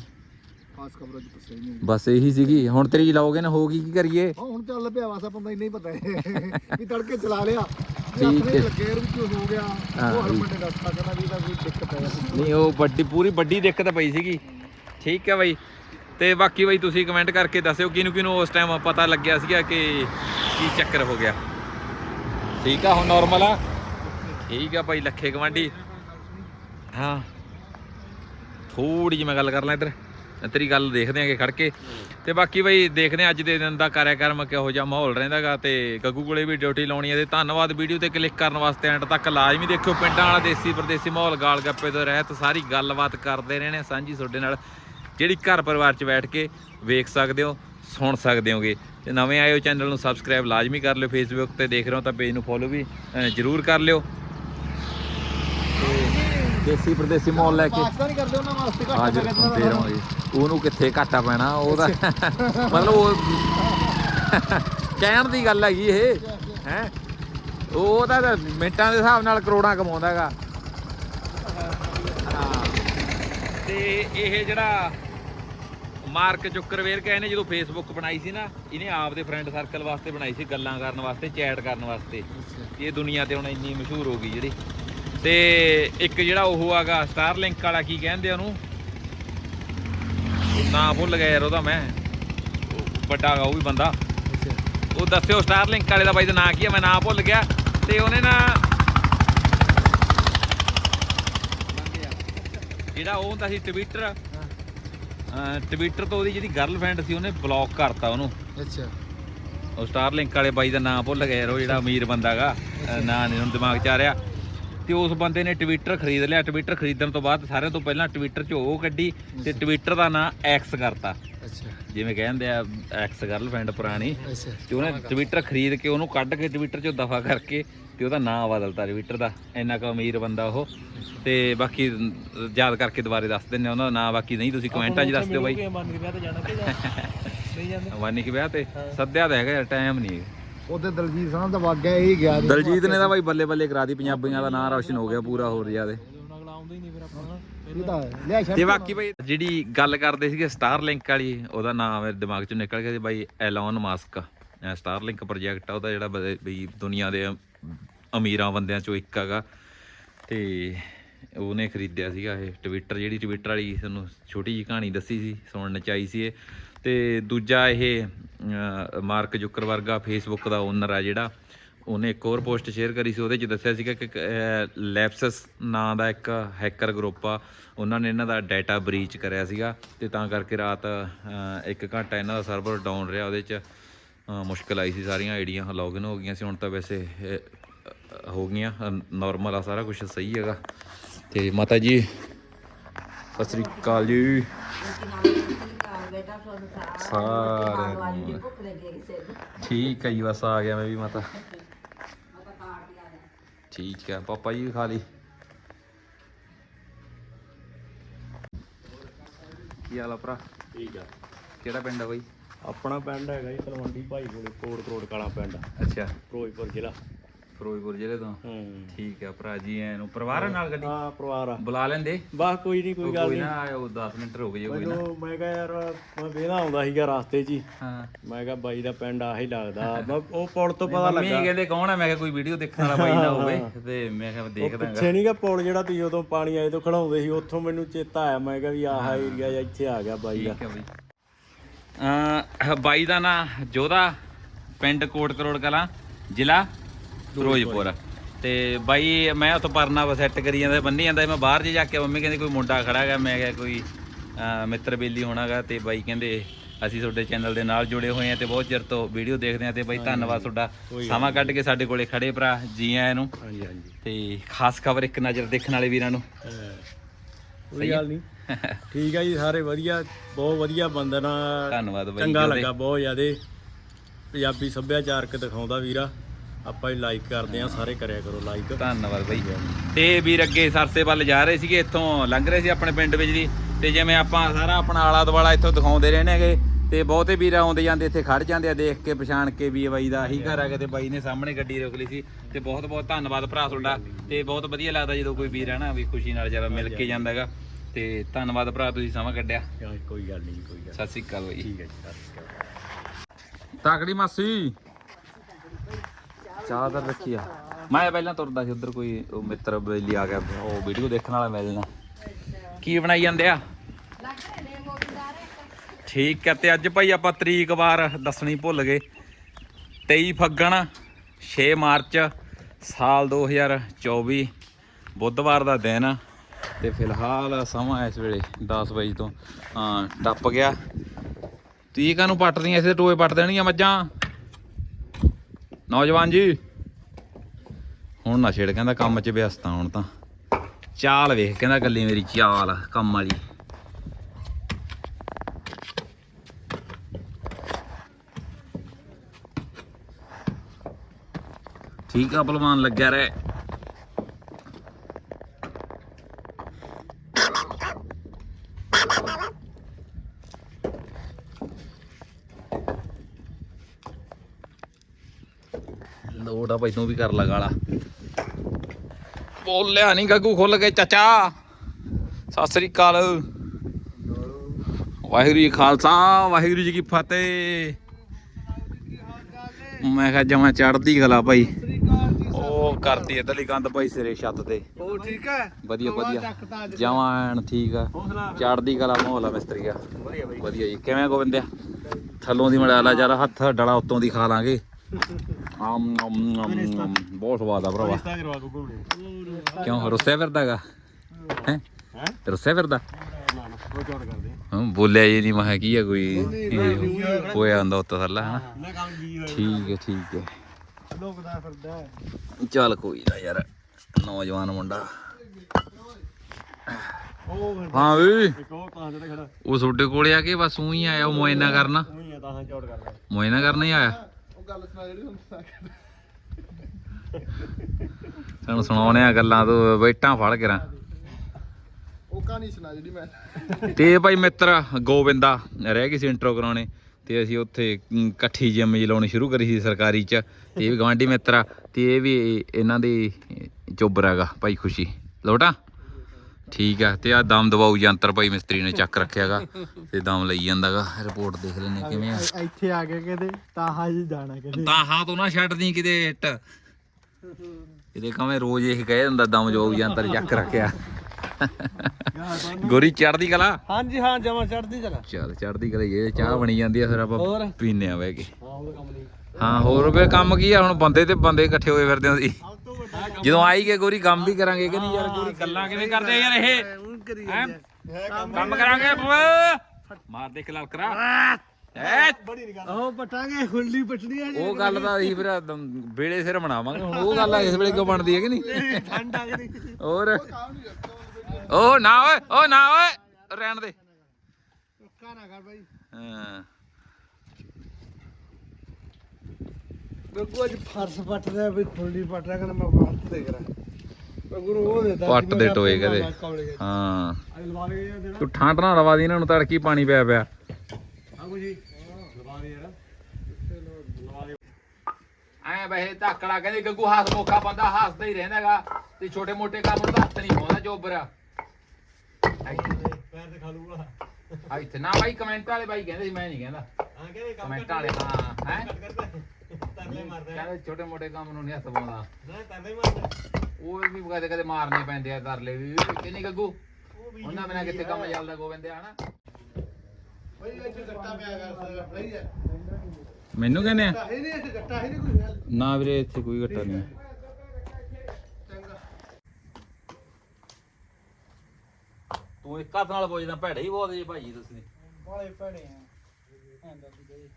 ਖਾਸ ਖਬਰਾਂ ਨਹੀਂ ਬਸ ਇਹੀ ਸੀਗੀ। ਹੁਣ ਤੇਰੀ ਲੌਗਇਨ ਹੋ ਗਈ ਕੀ ਕਰੀਏ? ਹਾਂ ਹੁਣ ਚੱਲ ਪਿਆ ਵਾਸਾ ਬੰਦਾ ਇੰਨਾ ਹੀ ਪਤਾ ਹੈ। ਵੀ ਤੜਕੇ ਚਲਾ ਲਿਆ। ਠੀਕ ਹੈ। ਹੈ। ਲੱਗੇ ਯਾਰ ਵੀ ਕਿਉਂ ਹੋ ਗਿਆ ਉਹ ਹਰ ਬੰਦੇ ਦੱਸਦਾ ਕਹਿੰਦਾ ਵੀ ਇਹਦਾ ਕੋਈ ਦਿੱਕਤ ਹੈ ਨਹੀਂ ਉਹ ਵੱਡੀ ਪੂਰੀ ਵੱਡੀ ਦਿੱਕਤ ਪਈ ਸੀਗੀ। ਠੀਕ ਹੈ ਬਾਈ। ਤੇ ਬਾਕੀ ਬਾਈ ਤੁਸੀਂ ਕਮੈਂਟ ਕਰਕੇ ਦੱਸਿਓ ਕਿਹਨੂੰ ਕਿਹਨੂੰ ਉਸ ਟਾਈਮ ਪਤਾ ਲੱਗਿਆ ਸੀਗਾ ਕਿ ਕੀ ਚੱਕਰ ਹੋ ਗਿਆ। ਠੀਕ ਆ ਹੁਣ ਨਾਰਮਲ ਆ। ਠੀਕ ਆ ਭਾਈ ਲੱਖੇ ਗਵਾਂਢੀ ਹਾਂ। ਥੋੜੀ ਜਿਹੀ ਮੈਂ ਗੱਲ ਕਰ ਲਾਂ ਇੱਧਰ। ਤੇਰੀ ਗੱਲ ਦੇਖਦੇ ਆਂਗੇ ਖੜ ਕੇ। ਤੇ ਬਾਕੀ ਬਈ ਦੇਖਦੇ ਆਂ ਅੱਜ ਦੇ ਦਿਨ ਦਾ ਕਾਰਿਆਕਰਮ ਕਿਹੋ ਜਿਹਾ ਮਾਹੌਲ ਰਹਿੰਦਾਗਾ ਤੇ ਗੱਗੂ ਕੋਲੇ ਵੀ ਡਿਊਟੀ ਲਾਉਣੀ ਹੈ ਤੇ ਧੰਨਵਾਦ ਵੀਡੀਓ ਤੇ ਕਲਿੱਕ ਕਰਨ ਵਾਸਤੇ ਐਂਡ ਤੱਕ ਲਾਜ਼ਮੀ ਦੇਖਿਓ। ਪਿੰਡਾਂ ਵਾਲਾ ਦੇਸੀ ਪਰਦੇਸੀ ਮਾਹੌਲ ਗਾਲ ਗੱਪੇ ਤੋਂ ਰਹਿਤ ਸਾਰੀ ਗੱਲਬਾਤ ਕਰਦੇ ਰਹਿਣੇ ਸਾਂਝੀ ਤੁਹਾਡੇ ਨਾਲ ਜਿਹੜੀ ਘਰ ਪਰਿਵਾਰ 'ਚ ਬੈਠ ਕੇ ਵੇਖ ਸਕਦੇ ਹੋ, ਸੁਣ ਸਕਦੇ ਹੋਗੇ। ਤੇ ਨਵੇਂ ਆਏ ਹੋ ਚੈਨਲ ਨੂੰ ਸਬਸਕ੍ਰਾਈਬ ਲਾਜ਼ਮੀ ਕਰ ਲਿਓ ਫੇਸਬੁੱਕ ਤੇ ਦੇਖ ਰਹੇ ਹੋ ਤਾਂ ਪੇਜ ਨੂੰ ਫੋਲੋ ਵੀ ਜ਼ਰੂਰ ਕਰ ਲਿਓ। ਦੇਸੀ ਪਰਦੇਸੀ ਮਾਹੌਲ ਲੈ ਕੇ। ਪਾਸਤਾ ਨਹੀਂ ਕਰਦੇ ਉਹਨਾਂ ਵਾਸਤੇ ਘੱਟ ਅੱਜ ਉਹਨੂੰ ਕਿੱਥੇ ਘਾਟਾ ਪੈਣਾ ਉਹਦਾ ਮਤਲਬ ਉਹ ਕਹਿਣ ਦੀ ਗੱਲ ਹੈਗੀ ਇਹ ਹੈ? ਉਹ ਤਾਂ ਮਿੰਟਾਂ ਦੇ ਹਿਸਾਬ ਨਾਲ ਕਰੋੜਾਂ ਕਮਾਉਂਦਾ ਹੈਗਾ। ਤੇ ਇਹ ਜਿਹੜਾ ਮਾਰਕ ਚੁੱਕਰਵੇਰ ਕਹੇ ਨੇ ਜਦੋਂ ਫੇਸਬੁੱਕ ਬਣਾਈ ਸੀ ਨਾ ਇਹਨੇ ਆਪ ਦੇ ਫਰੈਂਡ ਸਰਕਲ ਵਾਸਤੇ ਬਣਾਈ ਸੀ ਗੱਲਾਂ ਕਰਨ ਵਾਸਤੇ ਚੈਟ ਕਰਨ ਵਾਸਤੇ। ਇਹ ਦੁਨੀਆ ਤੇ ਹੁਣ ਇੰਨੀ ਮਸ਼ਹੂਰ ਹੋ ਗਈ ਜਿਹੜੀ। ਤੇ ਇੱਕ ਜਿਹੜਾ ਉਹ ਆਗਾ ਸਟਾਰ ਲਿੰਕ ਵਾਲਾ ਕੀ ਕਹਿੰਦੇ ਉਹਨੂੰ? ਉਹ ਨਾਂ ਭੁੱਲ ਗਿਆ ਯਾਰ ਉਹਦਾ ਮੈਂ। ਵੱਡਾ ਗਾ ਉਹ ਵੀ ਬੰਦਾ। ਉਹ ਦੱਸਿਓ ਸਟਾਰ ਲਿੰਕ ਵਾਲੇ ਦਾ ਬਾਈ ਦਾ ਨਾਂ ਕੀ ਆ? ਮੈਂ ਨਾਂ ਭੁੱਲ ਗਿਆ। ਤੇ ਉਹਨੇ ਨਾ ਜਿਹੜਾ ਉਹ ਹੁੰਦਾ ਸੀ ਟਵਿੱਟਰ ਟਵਿੱਟਰ ਤੋਂ ਉਹਦੀ ਜਿਹੜੀ ਗਰਲਫ੍ਰੈਂਡ ਸੀ ਉਹਨੇ ਬਲੌਕ ਕਰਤਾ ਉਹਨੂੰ। ਅੱਛਾ। ਉਹ ਸਟਾਰ ਲਿੰਕ ਵਾਲੇ ਬਾਈ ਦਾ ਨਾਮ ਭੁੱਲ ਗਿਆ ਯਾਰ ਉਹ ਜਿਹੜਾ ਅਮੀਰ ਬੰਦਾਗਾ ਨਾਂ ਨਹੀਂ ਹੁਣ ਦਿਮਾਗ 'ਚ ਆ ਰਿਹਾ। ਤੇ ਉਸ ਬੰਦੇ ਨੇ ਟਵਿੱਟਰ ਖਰੀਦ ਲਿਆ। ਟਵਿੱਟਰ ਖਰੀਦਣ ਤੋਂ ਬਾਅਦ ਸਾਰਿਆਂ ਤੋਂ ਪਹਿਲਾਂ ਟਵਿੱਟਰ 'ਚ ਉਹ ਕੱਢੀ ਤੇ ਟਵਿੱਟਰ ਦਾ ਨਾਂ ਐਕਸ ਕਰਤਾ। ਅੱਛਾ। ਜਿਵੇਂ ਕਹਿੰਦੇ ਆ ਐਕਸ ਗਰਲਫ੍ਰੈਂਡ ਪੁਰਾਣੀ। ਅੱਛਾ। ਤੇ ਉਹਨੇ ਟਵਿੱਟਰ ਖਰੀਦ ਕੇ ਉਹਨੂੰ ਕੱਢ ਕੇ ਟਵਿੱਟਰ 'ਚੋਂ ਦਫਾ ਕਰਕੇ ਤੇ ਉਹਦਾ ਨਾਂ ਬਦਲਤਾ ਟਵਿੱਟਰ ਦਾ। ਇੰਨਾ ਕੁ ਅਮੀਰ ਬੰਦਾ ਉਹ। ਤੇ ਬਾਕੀ ਯਾਦ ਕਰਕੇ ਦੁਬਾਰੇ ਦੱਸ ਦਿੰਨੇ ਆ ਉਹਨਾਂ ਦਾ ਨਾਂ। ਬਾਕੀ ਨਹੀਂ ਤੁਸੀਂ ਕਮੈਂਟਾਂ 'ਚ ਦੱਸ ਦਿਓ ਬਾਈ। ਮੰਨ ਕੇ ਵਿਆਹ ਤੇ ਜਾਣਾ ਕਿ ਜਾਂ ਨਹੀਂ ਜਾਂਦੇ ਵਾਨੀ ਕਿ ਵਿਆਹ ਤੇ ਸੱਦਿਆ ਤਾਂ ਹੈਗਾ ਯਾਰ ਟਾਈਮ ਨਹੀਂ ਉਹਦੇ ਦਲਜੀਤ ਸਾਹਿਬ ਦਾ ਵਗ ਗਿਆ ਇਹ ਗਿਆ ਨੀ। ਦਲਜੀਤ ਨੇ ਤਾਂ ਬਾਈ ਬੱਲੇ ਬੱਲੇ ਕਰਾ ਦੀ ਪੰਜਾਬੀਆਂ ਦਾ ਨਾਂ ਰੌਸ਼ਨ ਹੋ ਗਿਆ ਪੂਰਾ ਹੋਰ ਜਿਆਦੇ। ਇਹ ਤਾਂ ਹੈ। ਲਿਆ ਛੱਡ ਤੇ ਬਾਕੀ ਬਾਈ ਜਿਹੜੀ ਗੱਲ ਕਰਦੇ ਸੀਗੇ ਸਟਾਰ ਲਿੰਕ ਵਾਲੀ ਉਹਦਾ ਨਾਮ ਮੇਰੇ ਦਿਮਾਗ ਚੋਂ ਨਿਕਲ ਗਿਆ ਸੀ ਬਾਈ Elon Musk Starlink project ਆ ਉਹਦਾ ਜਿਹੜਾ ਬਈ ਦੁਨੀਆ ਦੇ ਅਮੀਰਾਂ ਬੰਦਿਆਂ ਚੋਂ ਇੱਕ ਹੈਗਾ। ਤੇ ਉਹਨੇ ਖਰੀਦਿਆ ਸੀਗਾ ਇਹ ਟਵਿੱਟਰ ਜਿਹੜੀ ਟਵਿੱਟਰ ਵਾਲੀ ਤੁਹਾਨੂੰ ਛੋਟੀ ਜੀ ਕਹਾਣੀ ਦੱਸੀ ਸੀ ਸੁਣਨ ਚ ਆਈ ਸੀ ਇਹ। ਤੇ ਦੂਜਾ ਇਹ ਮਾਰਕ ਜੁਕਰਬਰਗ ਆ ਫੇਸਬੁੱਕ ਦਾ ਓਨਰ ਆ ਜਿਹੜਾ ਉਹਨੇ ਇੱਕ ਹੋਰ ਪੋਸਟ ਸ਼ੇਅਰ ਕਰੀ ਸੀ ਉਹਦੇ ਚ ਦੱਸਿਆ ਸੀਗਾ ਕਿ ਲੈਪਸਸ ਨਾਂ ਦਾ ਇੱਕ ਹੈਕਰ ਗਰੁੱਪ ਆ ਉਹਨਾਂ ਨੇ ਇਹਨਾਂ ਦਾ ਡਾਟਾ ਬ੍ਰੀਚ ਕਰਿਆ ਸੀਗਾ ਤੇ ਤਾਂ ਕਰਕੇ ਰਾਤ ਅਹ, ਇੱਕ ਘੰਟਾ ਇਹਨਾਂ ਦਾ ਸਰਵਰ ਡਾਊਨ ਰਿਹਾ ਉਹਦੇ ਚ ਅਹ, ਮੁਸ਼ਕਲ ਆਈ ਸੀ ਸਾਰੀਆਂ ਆਈਡੀਆਂ ਲੌਗਇਨ ਹੋ ਗਈਆਂ ਸੀ ਹੁਣ ਤਾਂ ਵੈਸੇ ਹੋ ਗਈਆਂ ਨਾਰਮਲ ਆ ਸਾਰਾ ਕੁਝ ਸਹੀ ਹੈਗਾ। ਤੇ ਮਾਤਾ ਜੀ ਸਤਿ ਸ੍ਰੀ ਅਕਾਲ ਜੀ। ਸਾਰਿਆਂ ਨੂੰ। ਠੀਕ ਹੈ ਜੀ ਬਸ ਆ ਗਿਆ ਮੈਂ ਵੀ ਮਾਤਾ। ਠੀਕ ਹੈ ਪਾਪਾ ਜੀ ਵੀ ਖਾ ਲਈ। ਕੀ ਹਾਲ ਆ ਭਰਾ? ਠੀਕ ਆ। ਕਿਹੜਾ ਪਿੰਡ ਆ ਬਾਈ? ਆਪਣਾ ਪਿੰਡ ਹੈਗਾ ਜੀ ਤਲਵੰਡੀ ਭਾਈ ਕੋਲੇ ਕੋੜ ਕਰੋੜ ਕਾਲਾ ਪਿੰਡ। ਅੱਛਾ। ਫਿਰੋਜ਼ਪੁਰ ਜ਼ਿਲ੍ਹਾ। ਫਿਰੋਜ਼ਪੁਰ ਜ਼ਿਲ੍ਹੇ ਤੋਂ। ਹੂੰ। ਠੀਕ ਹੈ ਭਰਾ ਜੀ ਐ ਨੂੰ ਪਰਿਵਾਰ ਨਾਲ ਗੱਡੀ? ਹਾਂ ਪਰਿਵਾਰ ਆ। ਬੁਲਾ ਲੈਂਦੇ? ਬਸ ਕੋਈ ਨਹੀਂ ਕੋਈ ਗੱਲ ਕੋਈ ਨਹੀਂ ਨਾ ਆਇਓ 10 ਮਿੰਟ ਰੁਕ ਜਾਓ ਕੋਈ ਨਾ। ਮੈਨੂੰ ਮੈਂ ਕਿਹਾ ਯਾਰ ਮੈਂ ਵੇਹਦਾ ਆਉਂਦਾ ਸੀਗਾ ਰਸਤੇ 'ਚ ਹੀ। ਹਾਂ। ਮੈਂ ਕਿਹਾ ਬਾਈ ਦਾ ਪਿੰਡ ਆਹੀ ਲੱਗਦਾ। ਮੈਂ ਉਹ ਪੁਲ ਤੋਂ ਪਤਾ ਮੰਮੀ ਲੱਗਾ। ਕਹਿੰਦੇ ਕੌਣ ਹੈ ਮੈਂ ਕਿਹਾ ਕੋਈ ਵੀਡੀਓ ਦੇਖਣ ਵਾਲਾ ਬਾਈ ਨਾ ਹੋਵੇ। ਤੇ ਮੈਂ ਕਿਹਾ ਦੇਖਦਾ ਪਿੱਛੇ ਨਹੀਂਗਾ ਪੁਲ ਜਿਹੜਾ ਤੁਸੀਂ ਉਦੋਂ ਪਾਣੀ ਆਏ ਤੋਂ ਖੜਾਉਂਦੇ ਸੀ ਉੱਥੋਂ ਮੈਨੂੰ ਚੇਤਾ ਆਇਆ। ਮੈਂ ਕਿਹਾ ਵੀ ਆਹ ਏਰੀਆ ਇੱਥੇ ਆ ਗਿਆ ਬਾਈ ਦਾ। ਠੀਕ ਹੈ ਬਾਈ। ਅ ਬਾਈ ਦਾ ਨਾਂ ਜੋਧਾ ਪਿੰਡ ਕੋਟ ਕਰੋੜ ਕਲਾਂ ਜ਼ਿਲ੍ਹਾ ਫਿਰੋਜ਼ਪੁਰ ਤੇ ਬਾਈ ਮੈਂ ਉੱਥੋਂ ਪਰਨਾ ਸੈੱਟ ਕਰੀ ਜਾਂਦਾ ਬੰਨੀ ਜਾਂਦਾ। ਮੈਂ ਬਾਹਰ ਜੇ ਜਾ ਕੇ ਮੰਮੀ ਕਹਿੰਦੀ ਕੋਈ ਮੁੰਡਾ ਖੜਾ ਹੈਗਾ ਮੈਂ ਕਿਹਾ ਕੋਈ ਮਿੱਤਰ ਬੇਲੀ ਹੋਣਾਗਾ ਤੇ ਬਾਈ ਕਹਿੰਦੇ ਅਸੀਂ ਤੁਹਾਡੇ ਚੈਨਲ ਦੇ ਨਾਲ ਜੁੜੇ ਹੋਏ ਆ ਤੇ ਬਹੁਤ ਚਿਰ ਤੋਂ ਵੀਡੀਓ ਦੇਖਦੇ ਆ ਤੇ ਬਾਈ ਧੰਨਵਾਦ ਤੁਹਾਡਾ। ਸਮਾਂ ਕੱਢ ਕੇ ਸਾਡੇ ਕੋਲੇ ਖੜੇ ਭਰਾ ਜੀ ਆਇਆਂ ਨੂੰ। ਹਾਂਜੀ ਹਾਂਜੀ। ਤੇ ਖਾਸ ਖਬਰ ਇੱਕ ਨਜ਼ਰ ਦੇਖਣ ਵਾਲੇ ਵੀਰਾਂ ਨੂੰ। ਕੋਈ ਗੱਲ ਨਹੀਂ। ਠੀਕ ਆ ਜੀ ਸਾਰੇ ਵਧੀਆ ਬਹੁਤ ਵਧੀਆ ਬੰਦਾ ਨਾਲ ਧੰਨਵਾਦ ਬਾਈ ਚੰਗਾ। ਲੱਗਾ ਬਹੁਤ ਜ਼ਿਆਦੇ। ਪੰਜਾਬੀ ਸੱਭਿਆਚਾਰਕ ਦਿਖਾਉਂਦਾ ਵੀਰਾ। ਆਪਾਂ ਹੀ ਲਾਈਕ ਕਰਦੇ ਆ ਸਾਰੇ ਕਰਿਆ ਕਰੋ ਲਾਈਕ ਧੰਨਵਾਦ ਬਾਈ। ਤੇ ਵੀਰ ਅੱਗੇ ਸਰਸੇ ਵੱਲ ਜਾ ਰਹੇ ਸੀਗੇ ਇੱਥੋਂ ਲੰਘ ਰਹੇ ਸੀ ਆਪਣੇ ਪਿੰਡ ਵਿੱਚ ਦੀ ਤੇ ਜਿਵੇਂ ਆਪਾਂ ਸਾਰਾ ਆਪਣਾ ਆਲਾ ਦੁਆਲਾ ਇੱਥੋਂ ਦਿਖਾਉਂਦੇ ਰਹਿੰਦੇ ਹੈਗੇ ਤੇ ਬਹੁਤੇ ਵੀਰ ਆਉਂਦੇ ਜਾਂਦੇ ਇੱਥੇ ਖੜ ਜਾਂਦੇ ਆ ਦੇਖ ਕੇ ਪਛਾਣ ਕੇ ਵੀ ਇਹ ਬਾਈ ਦਾ ਆਹੀ ਘਰ ਹੈਗਾ ਤੇ ਬਾਈ ਨੇ ਸਾਹਮਣੇ ਗੱਡੀ ਰੋਕ ਲਈ ਸੀ। ਤੇ ਬਹੁਤ ਬਹੁਤ ਧੰਨਵਾਦ ਭਰਾ ਤੁਹਾਡਾ। ਤੇ ਬਹੁਤ ਵਧੀਆ ਲੱਗਦਾ ਜਦੋਂ ਕੋਈ ਵੀਰ ਹੈ ਨਾ ਵੀ ਖੁਸ਼ੀ ਨਾਲ ਜਰਾ ਮਿਲ ਕੇ ਜਾਂਦਾ ਹੈਗਾ। ਤੇ ਧੰਨਵਾਦ ਭਰਾ ਤੁਸੀਂ ਸਮਾਂ ਕੱਢਿਆ। ਕੋਈ ਗੱਲ ਨਹੀਂ ਕੋਈ ਗੱਲ ਸਤਿ ਸ੍ਰੀ ਅਕਾਲ ਬਾਈ। ਠੀਕ ਹੈ ਜੀ ਸਤਿ ਸ਼੍ਰੀ ਅਕਾਲ। ਤਾਕੜੀ ਮਾਸੀ। ਚਾਹ ਤਾਂ ਰੱਖੀ ਆ। ਮੈਂ ਪਹਿਲਾਂ ਤੁਰਦਾ ਸੀ ਉਧਰ ਕੋਈ, ਉਹ ਮਿੱਤਰ ਬੇਲੀ ਆ ਗਿਆ ਉਹ ਵੀਡੀਓ ਦੇਖਣ ਵਾਲਾ ਮਿਲਣਾ। ਕੀ ਬਣਾਈ ਜਾਂਦੇ ਆ? ਠੀਕ ਹੈ ਤੇ ਅੱਜ ਭਾਈ ਆਪਾਂ ਤਰੀਕ ਵਾਰ ਦੱਸਣੀ ਭੁੱਲ ਗਏ। 23 ਫੱਗਣ 6 ਮਾਰਚ, ਸਾਲ 2024 ਬੁੱਧਵਾਰ ਦਾ ਦਿਨ। ਤੇ ਫਿਲਹਾਲ ਸਮਾਂ ਇਸ ਵੇਲੇ 10 ਵਜੇ ਤੋਂ ਟੱਪ ਗਿਆ। ਤੀਕਾਂ ਨੂੰ ਪੱਟਦੀਆਂ ਇਸੇ ਟੋਏ ਪੱਟ ਦੇਣੀਆਂ ਮੱਝਾਂ। ਨੌਜਵਾਨ ਜੀ। ਹੁਣ ਨਾ ਛੇੜ, ਕਹਿੰਦਾ ਕੰਮ 'ਚ ਵਿਅਸਤ ਆ ਹੁਣ ਤਾਂ। ਚਾਲ ਵੇਖ, ਕਹਿੰਦਾ ਗੱਲੀ ਮੇਰੀ ਚਾਲ, ਕੰਮ ਵਾਲੀ। ਠੀਕ ਆ ਭਲਵਾਨ ਲੱਗਿਆ ਰਹਿ। ਲੋੜ ਆ ਭਾਈ ਤੂੰ ਵੀ ਕਰ ਲਾ ਗਾਲਾ। ਬੋਲਿਆ ਨਹੀਂ ਗੱਗੂ ਖੁੱਲ ਕੇ ਚਾਚਾ। ਸਤਿ ਸ੍ਰੀ ਅਕਾਲ। ਵਾਹਿਗੁਰੂ ਜੀ ਖਾਲਸਾ ਵਾਹਿਗੁਰੂ ਜੀ ਕੀ ਫਤਿਹ। ਮੈਂ ਕਿਹਾ ਜਮਾ ਚੜਦੀ ਗਲਾ ਭਾਈ। ਉਹ ਕਰਤੀ ਇਧਰਲੀ ਕੰਧ ਭਾਈ ਸਿਰੇ ਛੱਤ ਤੇ। ਉਹ ਠੀਕ ਹੈ? ਵਧੀਆ ਵਧੀਆ। ਜਮਾ ਐਨ ਠੀਕ ਆ। ਚੜਦੀ ਗਲਾ ਮਾਹੌਲ ਆ ਮਿਸਤਰੀਆ ਵਧੀਆ ਜੀ। ਕਿਵੇਂ ਗੋਬਿੰਦਿਆ ਥੱਲੋਂ ਦੀ ਮੜਾ ਲਾ ਜਰਾ ਹੱਥ ਡਲਾ ਉੱਤੋਂ ਦੀ ਖਾ ਲਾਂਗੇ। ਆਮ। ਬਹੁਤ ਸਵਾਦ ਆ ਭਰਾਵਾ ਕਰਵਾ ਕਿਉਂ ਫਿਰਦਾਗਾ ਹੈ ਹੈਂ? ਫਿਰਦਾ ਹਾਂ ਬੋਲਿਆ ਜੀ ਨਹੀਂ ਮਹਾ ਕੀ ਆ ਕੋਈ ਹੋਇਆ ਹੁੰਦਾ ਉੱਤਾ ਥੱਲਾ ਹਨਾ ਨਾ ਕੰਮ ਕੀ ਹੋਇਆ ਠੀਕ ਹੈ ਠੀਕ ਹੈ ਲੋਕਦਾ ਫਿਰਦਾ ਹੈ। ਚੱਲ ਕੋਈ ਨਾ ਯਾਰ ਨੌਜਵਾਨ ਮੁੰਡਾ ਹਾਂ ਵੀ ਉਹ ਤੁਹਾਡੇ ਕੋਲੇ ਆ ਕੇ ਬਸ ਉਹੀ ਆਇਆ ਉਹ ਮੁਆਇਨਾ ਕਰਨਾ ਮੁਆਇਨਾ ਕਰਨ ਹੀ ਆਇਆ ਉਹ ਗੱਲ ਸੁਣਾ ਜਿਹੜੀ ਹੁਣ ਸੁਣਾ ਕੇ ਸਾਨੂੰ ਸੁਣਾਉਣੇ ਆ ਗੱਲਾਂ ਤੋਂ ਬੈਠਾਂ ਫੜ ਕੇ ਰਾਂ। ਉਹ ਕਹਾਣੀ ਸੁਣਾ ਜਿਹੜੀ ਮੈਂ। ਤੇ ਭਾਈ ਮਿੱਤਰ ਗੋਬਿੰਦਾ ਰਹਿ ਗਈ ਸੀ ਇੰਟਰੋ ਕਰਾਉਣੇ। ਤੇ ਅਸੀਂ ਉੱਥੇ ਇਕੱਠੀ ਜਿਮ ਜੀ ਲਾਉਣੀ ਸ਼ੁਰੂ ਕਰੀ ਸੀ ਸਰਕਾਰੀ ਚ। ਤੇ ਇਹ ਵੀ ਗਵਾਂਢੀ ਮਿੱਤਰ ਆ ਤੇ ਇਹ ਵੀ ਇਹਨਾਂ ਦੇ ਚੋਬਰ ਹੈਗਾ ਭਾਈ ਖੁਸ਼ੀ। ਲੋਟਾ? ਠੀਕ ਆ ਤੇ ਆ ਦਮ ਦਵਾਊ ਯੰਤਰ ਭਾਈ ਮਿਸਤਰੀ ਨੇ ਚੱਕ ਰੱਖਿਆਗਾ ਤੇ ਦਮ ਲਈ ਜਾਂਦਾਗਾ ਰਿਪੋਰਟ ਦੇਖ ਲੈਨੇ ਕਿਵੇਂ ਆ। ਇੱਥੇ ਆ ਕੇ ਕਹਿੰਦੇ ਤਾਹਾ ਜੀ ਜਾਣਾ ਕਹਿੰਦੇ ਤਾਂ ਹਾਂ ਤੂੰ ਨਾ ਛੱਡਦੀ ਕਿਤੇ ਇੱਟ। ਇਹਦੇ ਕਵੇਂ ਰੋਜ਼ ਇਹ ਕਹੇ ਹੁੰਦਾ ਦਮ ਜਵਾਊ ਯੰਤਰ ਚੱਕ ਰੱਖਿਆ। ਗੋਰੀ ਚੜਦੀ ਕਲਾ? ਹਾਂਜੀ ਹਾਂ ਜਮਾ ਚੜਦੀ ਚਲਾ ਚੱਲ ਚੜਦੀ ਕਲਾ ਇਹ ਚਾਹ ਬਣੀ ਜਾਂਦੀ ਆ ਫਿਰ ਆਪਾਂ? ਪੀਨੇ ਆ ਬਹਿ ਕੇ। ਹਾਂ ਉਹ ਕੰਮ ਨਹੀਂ ਹਾਂ ਹੋਰ ਵੀ ਕੰਮ ਕੀ ਆ ਹੁਣ ਬੰਦੇ ਤੇ ਬੰਦੇ ਇਕੱਠੇ ਹੋਏ ਫਿਰਦੇ ਹੁੰਦੇ ਜਦੋਂ ਆਈ ਗਏ ਗੋਰੀ ਕੰਮ ਵੀ ਕਰਾਂਗੇ ਕਿ ਨਹੀਂ ਯਾਰ ਗੋਰੀ ਗੱਲਾਂ ਕਿਵੇਂ ਕਰਦੇ ਯਾਰ ਇਹ? ਹੈਂ? ਕੰਮ ਕਰਾਂਗੇ। ਬੁਆ। ਮਾਰ ਦੇ ਖਲਾਲ ਕਰਾ ਐ ਉਹ ਪਟਾਂਗੇ ਖੁੱਲੀ ਪਟਣੀ ਆ ਉਹ ਗੱਲ ਦਾ ਅਸੀਂ ਫਿਰ ਵੇਲੇ ਸਿਰ ਬਣਾਵਾਂਗੇ। ਹੁਣ ਉਹ ਗੱਲ ਆ ਇਸ ਵੇਲੇ ਕਿਉਂ ਬਣਦੀ ਹੈ ਕਿ ਨਹੀਂ? ਠੰਡ ਆ ਗਈ। ਹੋਰ? ਉਹ ਨਾ ਓਏ ਉਹ ਨਾ ਓਏ। ਰਹਿਣ ਦੇ। ਕਾ ਨਾ ਕਰ ਬਾਈ। ਹਾਂ। ਗੱਗੂ ਅੱਜ ਫਰਸ ਪੱਟ ਰਿਹਾ ਵੀ ਖੁੱਲੀ ਪੱਟ ਕਹਿੰਦਾ ਮੈਂ ਦੇ ਕਰਾਂ। ਗੁਰੂ ਉਹ ਦੇਦਾ ਪੱਟ ਦੇ ਟੋਏ ਕਦੇ। ਹਾਂ। ਤੂੰ ਠੰਡ ਨਾ ਲਵਾ ਦੀ ਇਹਨਾਂ ਨੂੰ ਤੜਕੀ ਪਾਣੀ ਪਿਆ ਪਿਆ। ਐ ਬਹਿ ਧਾਕੜਾ ਕਹਿੰਦੇ ਗੱਗੂ ਹਾਸ ਮੋਖਾ ਬੰਦਾ ਹੱਸਦਾ ਹੀ ਰਹਿੰਦਾਗਾ ਤੇ ਛੋਟੇ ਮੋਟੇ ਕੰਮ ਨੂੰ ਹੱਥ ਨਹੀਂ ਪਾਉਂਦਾ ਜੋਬਰ। ਪੈਰ ਤੇ ਖਾ ਲੂਗਾ ਆ ਇੱਥੇ ਨਾ ਬਾਈ ਕਮੈਂਟ ਵਾਲੇ ਬਾਈ ਕਹਿੰਦੇ ਸੀ ਮੈਂ ਨਹੀਂ ਕਹਿੰਦਾ। ਹਾਂ ਕਹਿੰਦੇ ਕੰਮ ਕਮੈਂਟ ਵਾਲੇ ਹਾਂ ਹੈ? ਤਰਲੇ ਮਾਰਦਾ। ਕਹਿੰਦੇ ਛੋਟੇ ਮੋਟੇ ਕੰਮ ਨੂੰ ਨਹੀਂ ਹੱਥ ਪਾਉਂਦਾ। ਨਾ ਤਰਲੇ ਮਾਰਦਾ। ਉਹ ਵੀ ਕਦੇ ਕਦੇ ਮਾਰਨੇ ਪੈਂਦੇ ਆ ਤਰਲੇ ਵੀ ਕਿ ਨਹੀਂ ਗੱਗੂ ਉਹਨਾਂ ਬਿਨਾ ਕਿੱਥੇ ਕੰਮ ਚੱਲਦਾ ਗੋਬਿੰਦਿਆ ਹਨਾ? ਬਈ ਇੱਥੇ ਗੱਟਾ ਪਿਆ ਕਰ ਸਕਦਾ ਫੜਾਈ ਜਾ ਮੈਨੂੰ ਕਹਿੰਦੇ ਆ? ਇਹ ਨਹੀਂ ਇੱਥੇ ਗੱਟਾ ਹੈ ਨਹੀਂ ਕੋਈ ਗੱਲ ਨਾ ਵੀਰੇ ਇੱਥੇ ਕੋਈ ਘਟਾ ਨਹੀਂ ਤੂੰ ਇੱਕ ਹੱਥ ਨਾਲ ਪੁੱਛਦਾ ਭੈੜੇ ਹੀ ਬਹੁਤ ਜੀ ਭਾਜੀ ਤੁਸੀਂ। ਬਾਲੇ ਭੜੇ ਆ। ਐਂਦਾ ਤੂੰ ਦੇ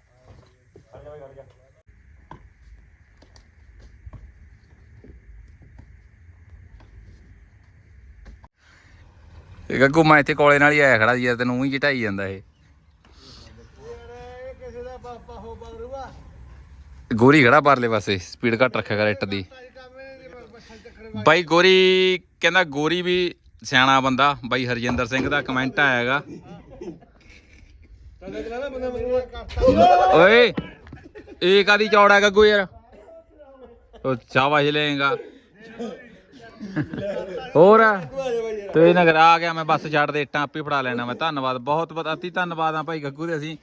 ਇਹ ਗੱਗੂ ਮੈਂ ਇੱਥੇ ਕੋਲੇ ਨਾਲ ਹੀ ਆਇਆ ਖੜਾ ਯਾਰ, ਤੈਨੂੰ ਉਹੀ ਚਟਾਈ ਜਾਂਦਾ ਇਹ। ਕਿਸੇ ਦਾ ਪਾਪਾ ਹੋ ਬਗਰੂਆ ਗੋਰੀ ਖੜਾ ਪਰਲੇ ਪਾਸੇ ਸਪੀਡ ਘੱਟ ਰੱਖਿਆ ਕਰ ਇੱਟ ਦੀ। ਬਾਈ ਗੋਰੀ ਕਹਿੰਦਾ ਗੋਰੀ ਵੀ ਸਿਆਣਾ ਬੰਦਾ, ਬਾਈ ਹਰਜਿੰਦਰ ਸਿੰਘ ਦਾ ਕਮੈਂਟ ਆਇਆਗਾ ਓਏ, ਇਹ ਕਾਦੀ ਚੌੜਾ ਗੱਗੂ ਯਾਰ? ਉਹ ਸ਼ਾਬਾਸ਼ ਲਏਗਾ। ਹੋਰ? ਤੇ ਨਗਰ ਆ ਗਿਆ ਮੈਂ ਬੱਸ ਛੱਡ ਦੇ ਇੱਟਾਂ ਆਪੇ ਫੜਾ ਲੈਣਾ ਮੈਂ। ਧੰਨਵਾਦ ਬਹੁਤ ਬਹੁਤ ਅਤੀ ਧੰਨਵਾਦ ਆ ਭਾਈ ਗੱਗੂ ਦੇ ਅਸੀਂ।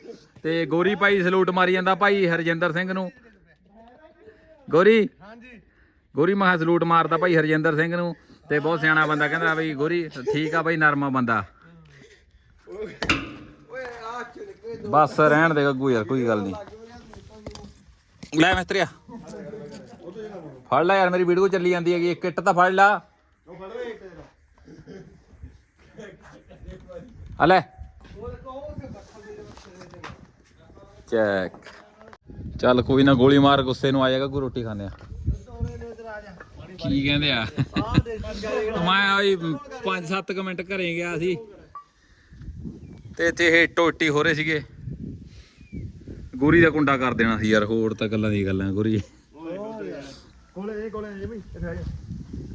ਤੇ ਗੋਰੀ ਭਾਈ ਸਲੂਟ ਮਾਰੀ ਜਾਂਦਾ ਭਾਈ ਹਰਜਿੰਦਰ ਸਿੰਘ ਨੂੰ। ਗੋਰੀ? ਹਾਂਜੀ। ਗੋਰੀ ਮਹਾ ਸਲੂਟ ਮਾਰਦਾ ਭਾਈ ਹਰਜਿੰਦਰ ਸਿੰਘ ਨੂੰ। ਤੇ ਬਹੁਤ ਸਿਆਣਾ ਬੰਦਾ ਕਹਿੰਦਾ ਬਈ ਗੋਰੀ ਠੀਕ ਆ ਬਈ ਨਰਮਾ ਬੰਦਾ। ਬਸ ਰਹਿਣ ਦੇ ਗੱਗੂ ਯਾਰ ਕੋਈ ਗੱਲ ਨਹੀਂ। ਲੈ ਮਿਸਤਰੀਆ। ਫੜ ਲੈ ਯਾਰ ਮੇਰੀ ਵੀਡੀਓ ਚੱਲੀ ਜਾਂਦੀ ਹੈਗੀ ਇੱਕ ਇੱਟ ਤਾਂ ਫੜ ਲਾ। ਲੈ। ਚੈੱਕ। ਚੱਲ ਕੋਈ ਨਾ ਗੋਲੀ ਮਾਰ ਗੁੱਸੇ ਨੂੰ ਆ ਜਾਏਗਾ ਕੋਈ ਰੋਟੀ ਖਾਂਦੇ ਆ। ਕੀ ਕਹਿੰਦੇ ਆ? ਮੈਂ ਆਈ 5-7 ਮਿੰਟ ਘਰੇ ਗਿਆ ਸੀ। ਤੇ ਇੱਥੇ ਇਹ ਟੋਟੀ ਹੋ ਰਹੇ ਸੀਗੇ। ਗੋਰੀ ਦਾ ਕੁੰਡਾ ਕਰ ਦੇਣਾ ਸੀ ਯਾਰ ਹੋਰ ਤਾਂ ਗੱਲਾਂ ਦੀ ਗੱਲਾਂ ਗੋਰੀ। ਇਹ ਜਾ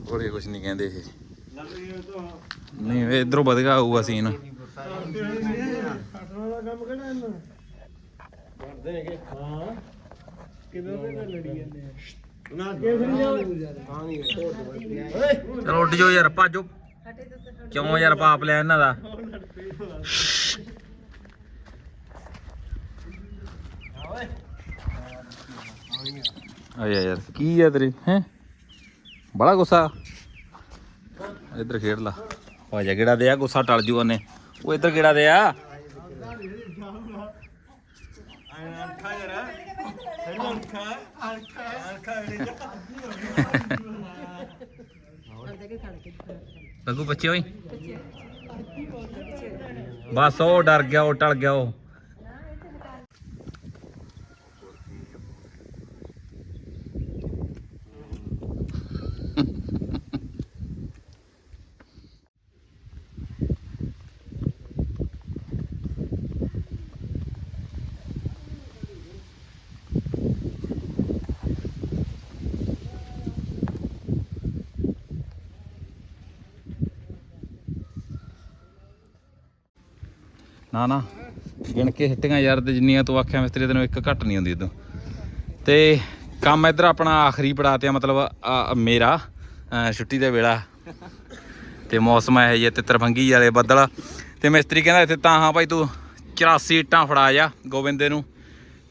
ਗੋਰੀ ਕੁਝ ਨਹੀਂ ਕਹਿੰਦੇ ਇਹ। ਨਹੀਂ ਇਹ ਇਧਰੋਂ ਵਧਗਾ ਆਊਗਾ ਸੀਨ। ਚਲੋ ਉੱਡ ਜਾਓ ਯਾਰ ਭਾਜੋ। ਕਿਉਂ ਯਾਰ ਪਾਪ ਲਿਆ ਇਹਨਾਂ ਦਾ? ਆਇਆ ਯਾਰ ਕੀ ਆ ਤੇਰੇ ਹੈ? ਬੜਾ ਗੁੱਸਾ। ਇੱਧਰ ਖੇਡ ਲਾ। ਆ ਜਾ ਕਿਹੜਾ ਦੇ ਆ ਗੁੱਸਾ ਟਲ ਜੂ ਉਹਨੇ। ਉਹ ਇੱਧਰ ਕਿਹੜਾ ਦੇ ਆ ਲੱਗੂ ਬੱਚੇ ਓਏ। ਬਸ ਉਹ ਡਰ ਗਿਆ ਉਹ ਟਲ ਗਿਆ ਉਹ। ਨਾ ਨਾ। ਗਿਣ ਕੇ ਹਿੱਟੀਆਂ ਯਾਰ ਤੇ ਜਿੰਨੀਆਂ ਤੂੰ ਆਖਿਆ ਮਿਸਤਰੀ ਤੈਨੂੰ ਇੱਕ ਘੱਟ ਨਹੀਂ ਹੁੰਦੀ ਇਦੋਂ। ਤੇ ਕੰਮ ਇੱਧਰ ਆਪਣਾ ਆਖਰੀ ਪੜਾ ਤੇ ਮਤਲਬ ਮੇਰਾ ਛੁੱਟੀ ਦਾ ਵੇਲਾ। ਤੇ ਮੌਸਮ ਹੈ ਜੇ ਤਿੱਤਰਫੰਗੀ ਵਾਲੇ ਬੱਦਲ। ਤੇ ਮਿਸਤਰੀ ਕਹਿੰਦਾ ਇੱਥੇ ਤਾਂ ਹਾਂ ਭਾਈ ਤੂੰ 84 ਇੱਟਾਂ ਫੜਾ ਜਾ ਗੋਬਿੰਦੇ ਨੂੰ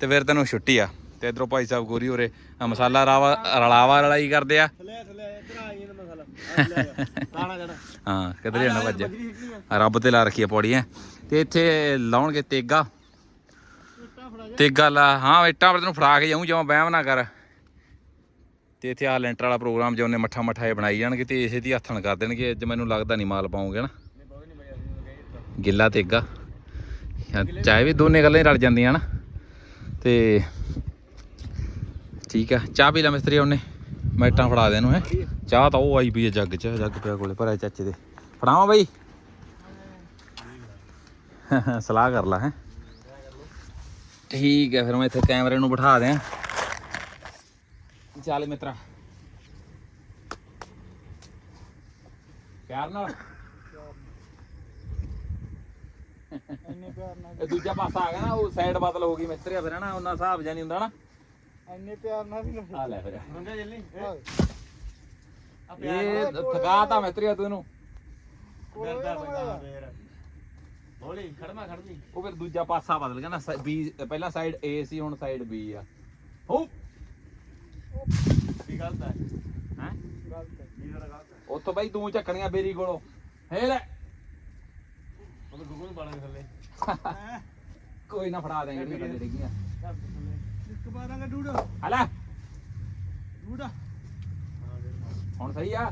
ਤੇ ਫਿਰ ਤੈਨੂੰ ਛੁੱਟੀ ਆ। ਤੇ ਇਧਰੋਂ ਭਾਈ ਸਾਹਿਬ ਗੋਰੀ ਹੋਰੇ ਮਸਾਲਾ ਰਾਵਾ ਰਲਾਵਾ ਰਲਾਈ ਕਰਦੇ ਆ। ਥੱਲੇ ਥੱਲੇ ਇੱਧਰ ਆ ਗਈ ਨਾ ਮਸਾਲਾ। ਤਾਣਾ ਜਣਾ। ਹਾਂ ਕਿਧਰੇ ਨਾ ਭੱਜ। ਰੱਬ ਤੇ ਲਾ ਰੱਖੀ ਆ ਪੌੜੀ ਐ ਤੇ ਇੱਥੇ ਲਾਉਣਗੇ ਤੇਗਾ। ਤੇਗਾ ਲਾ, ਹਾਂ, ਇੱਟਾਂ ਪਰ ਤੈਨੂੰ ਫੜਾ ਕੇ ਜਾਊਂ, ਜਮਾਂ ਬਹਿਮ ਨਾ ਕਰ। ਤੇ ਇੱਥੇ ਆ ਲੈਂਟਰ ਵਾਲਾ ਪ੍ਰੋਗਰਾਮ ਜੋ ਉਹਨੇ ਮੱਠਾ ਮੱਠਾ ਇਹ ਬਣਾਈ ਜਾਣਗੇ ਤੇ ਇਸੇ ਦੀ ਹੱਥਣ ਕਰ ਦੇਣਗੇ ਅੱਜ ਮੈਨੂੰ ਲੱਗਦਾ ਨਹੀਂ ਮਾਲ ਪਾਉਂਗੇ ਨਾ। ਗਿੱਲਾ ਤੇਗਾ। ਚਾਹੇ ਵੀ ਦੋਨੇ ਗੱਲਾਂ ਹੀ ਰਲ ਜਾਂਦੀਆਂ ਨਾ। ਤੇ ਠੀਕ ਆ, ਚਾਹ ਪੀ ਲੈ ਮਿਸਤਰੀ ਉਹਨੇ। ਮੈਂ ਇੱਟਾਂ ਫੜਾ ਦੇ ਇਹਨੂੰ, ਹੈ। ਚਾਹ ਤਾਂ ਉਹ ਆਈ ਪਈ ਹੈ ਜੱਗ 'ਚ, ਜੱਗ ਪਿਆ ਕੋਲੇ, ਭਰਿਆ ਚਾਚੇ ਦੇ। ਫੜਾਵਾਂ ਬਾਈ? ਸਲਾਹ ਕਰ ਲਾ ਹੈ। ਠੀਕ ਹੈ ਫਿਰ ਮੈਂ ਇੱਥੇ ਕੈਮਰੇ ਨੂੰ ਬਿਠਾ ਦਿਆਂ। ਚੱਲ ਮਿੱਤਰਾ। ਪਿਆਰ ਨਾਲ। ਇੰਨੇ ਪਿਆਰ ਨਾਲ ਇਹ ਦੂਜਾ ਪਾਸਾ ਆ ਗਿਆ ਨਾ ਉਹ ਸਾਈਡ ਬਦਲ ਹੋ ਗਈ ਮਿਸਤਰੀਆ ਫਿਰ ਨਾ ਉਹਨਾਂ ਹਿਸਾਬ ਨਹੀਂ ਹੁੰਦਾ ਨਾ ਇੰਨੇ ਪਿਆਰ ਨਾਲ ਵੀ ਨਾ ਆ ਲੈ ਫਿਰ। ਮੰਗਾ ਜੱਲੀ। ਇਹ ਥਕਾਤਾ ਮਿਸਤਰੀਆ ਤੂੰ ਇਹਨੂੰ ਕਰਦਾ ਸਕਦਾ ਫੇਰ। ਹੌਲੀ ਖੜਨਾ ਖੜਨੀ ਉਹ ਫਿਰ ਦੂਜਾ ਪਾਸਾ ਬਦਲ ਗਿਆ ਨਾ ਬੀ ਪਹਿਲਾਂ ਸਾਈਡ A ਸੀ ਹੁਣ ਸਾਈਡ B ਆ। ਹੋ! ਕੀ ਗਲਤ ਹੈ? ਹੈ? ਗਲਤ ਹੈ। ਕੀ ਜਰਾ ਗਲਤ ਹੈ? ਉੱਥੋਂ ਬਾਈ ਤੂੰ ਚੱਕਣੀਆਂ ਬੇਰੀ ਕੋਲੋਂ। ਹੈ ਲੈ ਉਹ ਗੁੱਗੂ ਨੂੰ ਪਾਣਾ ਥੱਲੇ। ਕੋਈ ਨਾ ਫੜਾ ਦੇਂਗੇ ਜਿਹੜੀਆਂ ਥੱਲੇ। ਡਿੱਗੀਆਂ ਬਾਰਾਂਗਾ ਡੂਡ। ਹਲਾ ਡੂਡ। ਹੁਣ ਸਹੀ ਆ?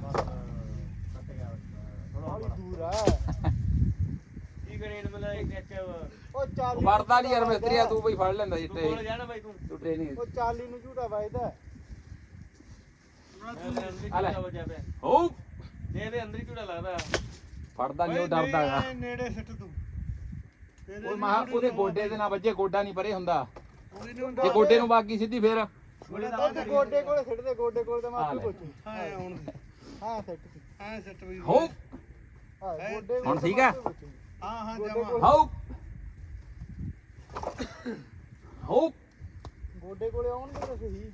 ਦੂਰ ਆ। ਗ੍ਰੇਡ ਮਿਲਾ ਇੱਕ ਐਚ ਉਹ 40 ਵਰਦਾ ਨਹੀਂ ਯਾਰ ਮਿਸਤਰੀਆ ਤੂੰ ਬਈ ਫੜ ਲੈਂਦਾ ਜਿੱਤੇ ਕੋਲ ਜਾਣਾ ਬਾਈ ਤੂੰ। ਤੂੰ ਟ੍ਰੇਨਿੰਗ ਉਹ 40 ਨੂੰ ਝੂਟਾ ਵੱਜਦਾ। ਹਲੇ। ਹੋ ਜਾ ਪਿਆ। ਹੋ। ਦੇ ਦੇ ਅੰਦਰ ਹੀ ਝੂੜਾ ਲੱਗਦਾ ਫੜਦਾ ਨਹੀਂ ਉਹ ਡਰਦਾ ਹੈਗਾ। ਨੇੜੇ ਸਿੱਟ ਤੂੰ। ਉਹ ਮਹਾ ਉਹਦੇ ਗੋਡੇ ਦੇ ਨਾਲ ਵੱਜੇ ਗੋਡਾ ਨਹੀਂ ਪਰੇ ਹੁੰਦਾ। ਜੇ ਗੋਡੇ ਨੂੰ ਬਾਕੀ ਸਿੱਧੀ ਫੇਰ। ਉਹਦੇ ਗੋਡੇ ਕੋਲ ਸਿੱਟਦੇ ਗੋਡੇ ਕੋਲ ਤਾਂ ਮੈਂ ਆ ਆਪੇ ਲੈ। ਪੁੱਛੂ। ਹਾਂ ਹੁਣ। ਹਾਂ ਸੈੱਟ। ਹਾਂ ਸਿੱਟ ਬਈ ਹੋ। ਹਾਂ ਗੋਡੇ ਹੁਣ ਕੋਲ ਠੀਕ ਆ? ਹਾਂ ਹਾਂ ਗੋਡੇ ਕੋਲ। ਹੋ ਹੋ ਗੋਡੇ ਕੋਲੇ ਆਉਣਗੇ ਤਾਂ ਸਹੀ।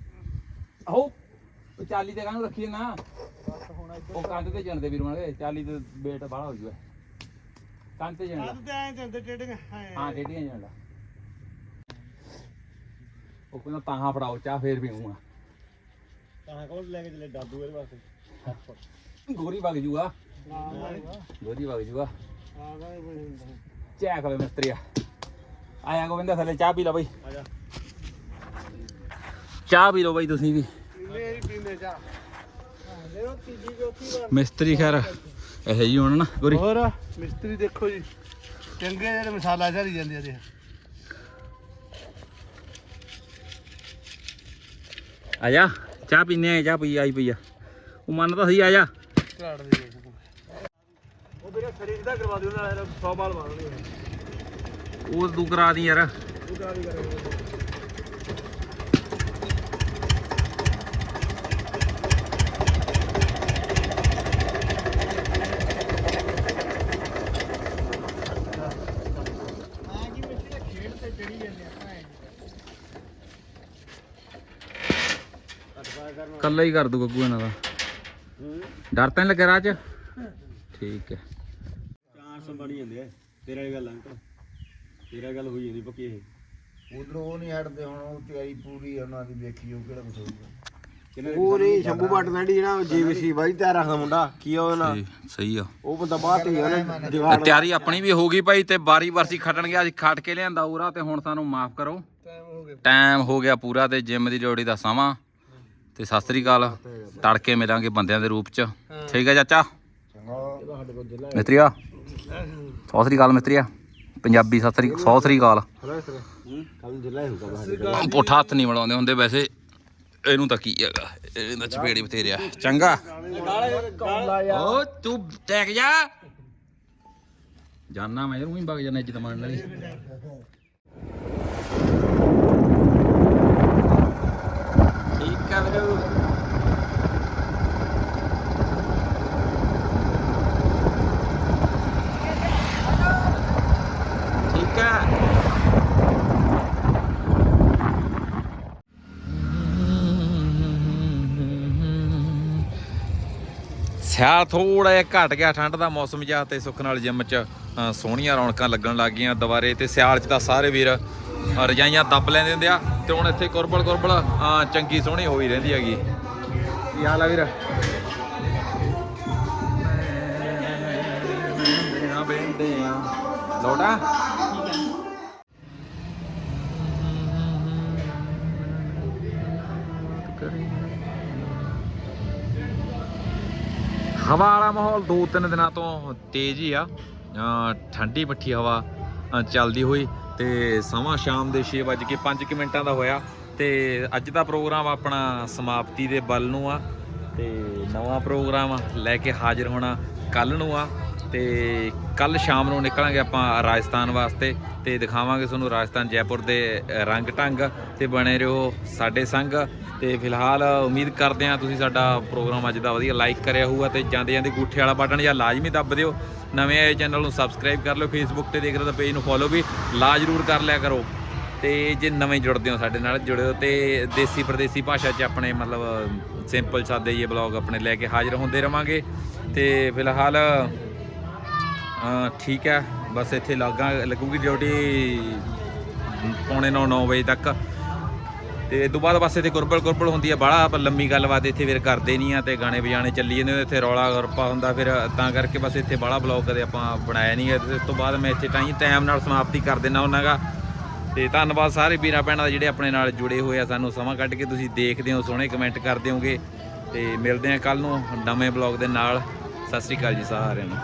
ਹੋ ਉਹ ਚਾਲੀ ਤੇ ਕਾਹਨੂੰ ਰੱਖੀ ਨਾ ਬਸ ਹੁਣ ਇੱਧਰ ਉਹ ਕੰਧ ਤੇ ਜਣਦੇ ਵੀਰ ਮਾਰੇ ਚਾਲੀ ਤੇ ਬੇਟ ਬਾਹਲਾ ਹੋ ਜੂਗਾ ਕੰਧ ਤੇ ਜਣ ਤੇ ਐਂ ਤੇ ਟੇਡਿੰਗ ਹਾਂ ਟੇਡੀਆਂ ਜਣ ਲਾ ਉਹ ਕਹਿੰਦਾ ਤਾਹਾਂ ਫੜਾਓ ਚਾਹ ਫੇਰ ਪੀਊਂਗਾ। ਤਾਂ ਕੋਲ ਲੈ ਕੇ ਚਲੇ ਦਾਦੂ ਇਹਦੇ ਵਾਸਤੇ ਗੋਰੀ ਵਗ ਜੂਗਾ। ਗੋਰੀ ਵਗ ਜੂਗਾ। ਚਾਹ ਖਾਵੇ ਮਿਸਤਰੀਆ ਆਇਆ ਥੱਲੇ ਚਾਹ ਪੀ ਲਓ ਬਈ। ਚਾਹ ਪੀ ਲਓ ਬਈ ਤੁਸੀਂ ਵੀ। ਮੇਰੀ ਪੀਂਦੇ ਜਾ ਜਦੋਂ ਤੀਜੀ ਚੌਥੀ ਵਾਰ ਮਿਸਤਰੀ ਖੈਰ ਇਹ ਹੀ ਹੋਣ ਨਾ ਗੋਰੀ। ਹੋਰ ਮਿਸਤਰੀ ਦੇਖੋ ਜੀ ਚੰਗੇ ਜਿਹੜੇ ਮਸਾਲਾ ਝਾਰੀ ਜਾਂਦੇ ਆ ਦੇ ਆ ਜਾ ਚਾਹ ਪੀਨੇ ਆ ਚਾਹ ਪੀ ਆਈ ਪਈ ਆ। ਉਹ ਮੰਨ ਤਾਂ ਸਹੀ ਆ ਜਾ ਘਰਾੜ ਦੇ ਖਰੀਦ ਦਾ ਕਰਵਾ ਦਿਓ ਨਾਲ 100 ਬਾਲ ਮਾਰਨੇ ਉਹ ਤੂੰ ਕਰਾ ਦੀ ਯਾਰ। ਉਹ ਕਰਾ ਦੀ ਕਰਾਂਗੇ। ਕੱਲਾ ਹੀ ਕਰ ਦੂ ਗੱਗੂ ਇਹਨਾਂ ਦਾ। ਡਰ ਤਾਂ ਨੀ ਲੱਗਿਆ ਰਾਹ ਚ? ਠੀਕ ਹੈ। ਚਾਂਸ ਬਣੀ ਜਾਂਦੇ ਆ। ਤੇਰਾ ਇਹ ਗੱਲ ਅੰਕਲ। ਤੇਰਾ ਗੱਲ ਹੋਈ ਜਾਂਦੀ ਪੱਕੀ ਇਹ। ਉਧਰੋਂ ਉਹ ਨਹੀਂ ਹਟਦੇ ਹੁਣ ਉਹ ਤਿਆਰੀ ਪੂਰੀ ਆ ਉਹਨਾਂ ਦੀ ਵੇਖੀ ਉਹ ਕਿਹੜਾ ਕੁਛ ਹੋਊਗਾ। ਉਹ ਨਹੀਂ ਸ਼ੰਭੂ ਭੱਟ ਦਾ ਜਿਹੜਾ ਜੀਵੀਸੀ ਬਾਈ ਤਿਆਰ ਰੱਖਦਾ ਮੁੰਡਾ। ਕੀ ਆ ਉਹਦਾ ਨਾਂ? ਸਹੀ ਆ। ਉਹ ਬੰਦਾ ਬਾਹਰ ਤੇ ਉਹਨੇ ਜਵਾਨ ਤਿਆਰੀ ਆਪਣੀ ਵੀ ਹੋ ਗਈ ਭਾਈ ਤੇ ਬਾਰੀ ਵਰਸੀ ਖੱਟਣ ਗਿਆ ਅੱਜ ਖੱਟ ਕੇ ਲਿਆਂਦਾ ਉਰਾ ਤੇ ਹੁਣ ਸਾਨੂੰ ਮਾਫ ਕਰੋ। ਟਾਈਮ ਹੋ ਗਿਆ। ਪੂਰਾ ਤੇ ਜਿਮ ਦੀ ਡਿਊਟੀ ਦਾ ਸਮਾਂ। ਤੇ ਸਤਿ ਸ੍ਰੀ ਅਕਾਲ। ਤੜਕੇ ਮਿਲਾਂਗੇ ਬੰਦਿਆਂ ਦੇ ਰੂਪ ਚ। ਠੀਕ ਹੈ ਚਾਚਾ? ਮਿੱਤਰੀਆ? ਸਤਿ ਸ੍ਰੀ ਅਕਾਲ ਮਿੱਤਰੀਆ ਪੰਜਾਬੀ ਸਤਿ ਸ੍ਰੀ ਸਤਿ ਸ੍ਰੀ ਅਕਾਲ। ਪੁੱਠਾ ਹੱਥ ਨਹੀਂ ਮਿਲਾਉਂਦੇ ਹੁੰਦੇ ਵੈਸੇ। ਇਹਨੂੰ ਤਾਂ ਕੀ ਹੈਗਾ? ਇਹਦਾ ਚਪੇੜੀ ਬਥੇਰਿਆ ਚੰਗਾ। ਓ ਤੂੰ ਟੈਕ ਜਾ। ਜਾਨਾ ਮੈਂ ਇਹਨੂੰ ਹੀ ਵਗ ਜਾਣਾ ਇੱਜ਼ਤ ਮੰਨ ਲਈ ਠੀਕ ਆ ਵੀਰੋ ਠੀਕ ਆ ਸਿਆਲ ਥੋੜਾ ਜਿਹਾ ਘਟ ਗਿਆ, ਠੰਡ ਦਾ ਮੌਸਮ ਜਿਹਾ ਤੇ ਸੁੱਖ ਨਾਲ ਜਿਮ 'ਚ ਸੋਹਣੀਆਂ ਰੌਣਕਾਂ ਲੱਗਣ ਲੱਗ ਗਈਆਂ ਦੁਬਾਰੇ ਤੇ ਸਿਆਲ 'ਚ ਤਾਂ ਸਾਰੇ ਵੀਰ ਰਜਾਈਆਂ ਦੱਬ ਲੈਂਦੇ ਹੁੰਦੇ ਆ ਤੇ ਹੁਣ ਇੱਥੇ ਕੁਰਬਲ ਕੁਰਬਲ ਚੰਗੀ ਸੋਹਣੀ ਹੋਈ ਰਹਿੰਦੀ ਹੈਗੀ। ਕੀ ਹਾਲ ਆ ਵੀਰ? ਲੋਟਾ? ਹਵਾ ਵਾਲਾ ਮਾਹੌਲ ਦੋ ਤਿੰਨ ਦਿਨਾਂ ਤੋਂ ਤੇਜ਼ ਹੀ ਆ। ਠੰਡੀ ਮੱਠੀ ਹਵਾ ਚੱਲਦੀ ਹੋਈ ਤੇ ਸਮਾਂ ਸ਼ਾਮ ਦੇ 6:05 ਮਿੰਟਾਂ ਦਾ ਹੋਇਆ ਤੇ ਅੱਜ ਦਾ ਪ੍ਰੋਗਰਾਮ ਆਪਣਾ ਸਮਾਪਤੀ ਦੇ ਬਲ ਨੂੰ ਆ ਤੇ ਨਵਾਂ ਪ੍ਰੋਗਰਾਮ ਲੈ ਕੇ ਹਾਜ਼ਰ ਹੋਣਾ ਕੱਲ ਨੂੰ ਆ। ਤੇ ਕੱਲ ਸ਼ਾਮ ਨੂੰ ਨਿਕਲਾਂਗੇ ਆਪਾਂ ਰਾਜਸਥਾਨ ਵਾਸਤੇ ਤੇ ਦਿਖਾਵਾਂਗੇ ਤੁਹਾਨੂੰ ਰਾਜਸਥਾਨ ਜੈਪੁਰ ਦੇ ਰੰਗ ਢੰਗ ਤੇ ਬਣੇ ਰਹੋ ਸਾਡੇ ਸੰਗ। ਤੇ ਫਿਲਹਾਲ ਉਮੀਦ ਕਰਦੇ ਹਾਂ ਤੁਸੀਂ ਸਾਡਾ ਪ੍ਰੋਗਰਾਮ ਅੱਜ ਦਾ ਵਧੀਆ ਲਾਈਕ ਕਰਿਆ ਹੋਊਗਾ ਤੇ ਜਾਂਦੇ ਜਾਂਦੇ ਗੂਠੇ ਵਾਲਾ ਬਟਨ ਜਾਂ ਲਾਜ਼ਮੀ ਦੱਬ ਦਿਓ। ਨਵੇਂ ਆਏ ਚੈਨਲ ਨੂੰ ਸਬਸਕ੍ਰਾਈਬ ਕਰ ਲਿਓ ਫੇਸਬੁੱਕ ਤੇ ਦੇਖ ਰਹੇ ਤਾਂ ਪੇਜ ਨੂੰ ਫੋਲੋ ਵੀ ਲਾ ਜ਼ਰੂਰ ਕਰ ਲਿਆ ਕਰੋ। ਤੇ ਜੇ ਨਵੇਂ ਜੁੜਦੇ ਹੋ ਸਾਡੇ ਨਾਲ ਜੁੜਿਓ ਤੇ ਦੇਸੀ ਪ੍ਰਦੇਸੀ ਭਾਸ਼ਾ 'ਚ ਆਪਣੇ ਮਤਲਬ ਸਿੰਪਲ ਸਾਦੇ ਜਿਹੇ ਬਲੌਗ ਆਪਣੇ ਲੈ ਕੇ ਹਾਜ਼ਰ ਹੁੰਦੇ ਰਵਾਂਗੇ। ਤੇ ਫਿਲਹਾਲ ਠੀਕ ਹੈ। ਬਸ ਇੱਥੇ ਲੱਗਾ ਲੱਗੂਗੀ ਡਿਊਟੀ ਪੌਣੇ 9 9 ਵਜੇ ਤੱਕ। ਤੇ ਇਹ ਤੋਂ ਬਾਅਦ ਬਸ ਇੱਥੇ ਗੁਰਬਲ ਗੁਰਬਲ ਹੁੰਦੀ ਹੈ, ਬਾਹਲਾ ਆਪਾਂ ਲੰਮੀ ਗੱਲਬਾਤ ਇੱਥੇ ਫਿਰ ਕਰਦੇ ਨਹੀਂ ਆ ਤੇ ਗਾਣੇ ਵਜਾਣੇ ਚੱਲੀ ਜਾਂਦੇ ਇੱਥੇ ਰੌਲਾ ਰੱਪਾ ਹੁੰਦਾ ਫਿਰ ਤਾਂ ਕਰਕੇ ਬਸ ਇੱਥੇ ਬਾਹਲਾ ਬਲੌਗ ਕਦੇ ਆਪਾਂ ਬਣਾਇਆ ਨਹੀਂ ਹੈ। ਤੇ ਇਸ ਤੋਂ ਬਾਅਦ ਮੈਂ ਇੱਥੇ ਟਾਈਮ ਟਾਈਮ ਨਾਲ ਸਮਾਪਤੀ ਕਰ ਦਿੰਦਾ ਹੁੰਨਾਗਾ ਤੇ ਧੰਨਵਾਦ ਸਾਰੇ ਵੀਰਾਂ ਭੈਣਾਂ ਦਾ ਜਿਹੜੇ ਆਪਣੇ ਨਾਲ ਜੁੜੇ ਹੋਏ ਆ, ਸਾਨੂੰ ਸਮਾਂ ਕੱਢ ਕੇ ਤੁਸੀਂ ਦੇਖਦੇ ਹੋ, ਸੋਹਣੇ ਕਮੈਂਟ ਕਰਦੇ ਹੋਗੇ। ਤੇ ਮਿਲਦੇ ਆ ਕੱਲ ਨੂੰ ਨਵੇਂ ਬਲੌਗ ਦੇ ਨਾਲ। ਸਤਿ ਸ੍ਰੀ ਅਕਾਲ ਜੀ ਸਾਰਿਆਂ ਨੂੰ।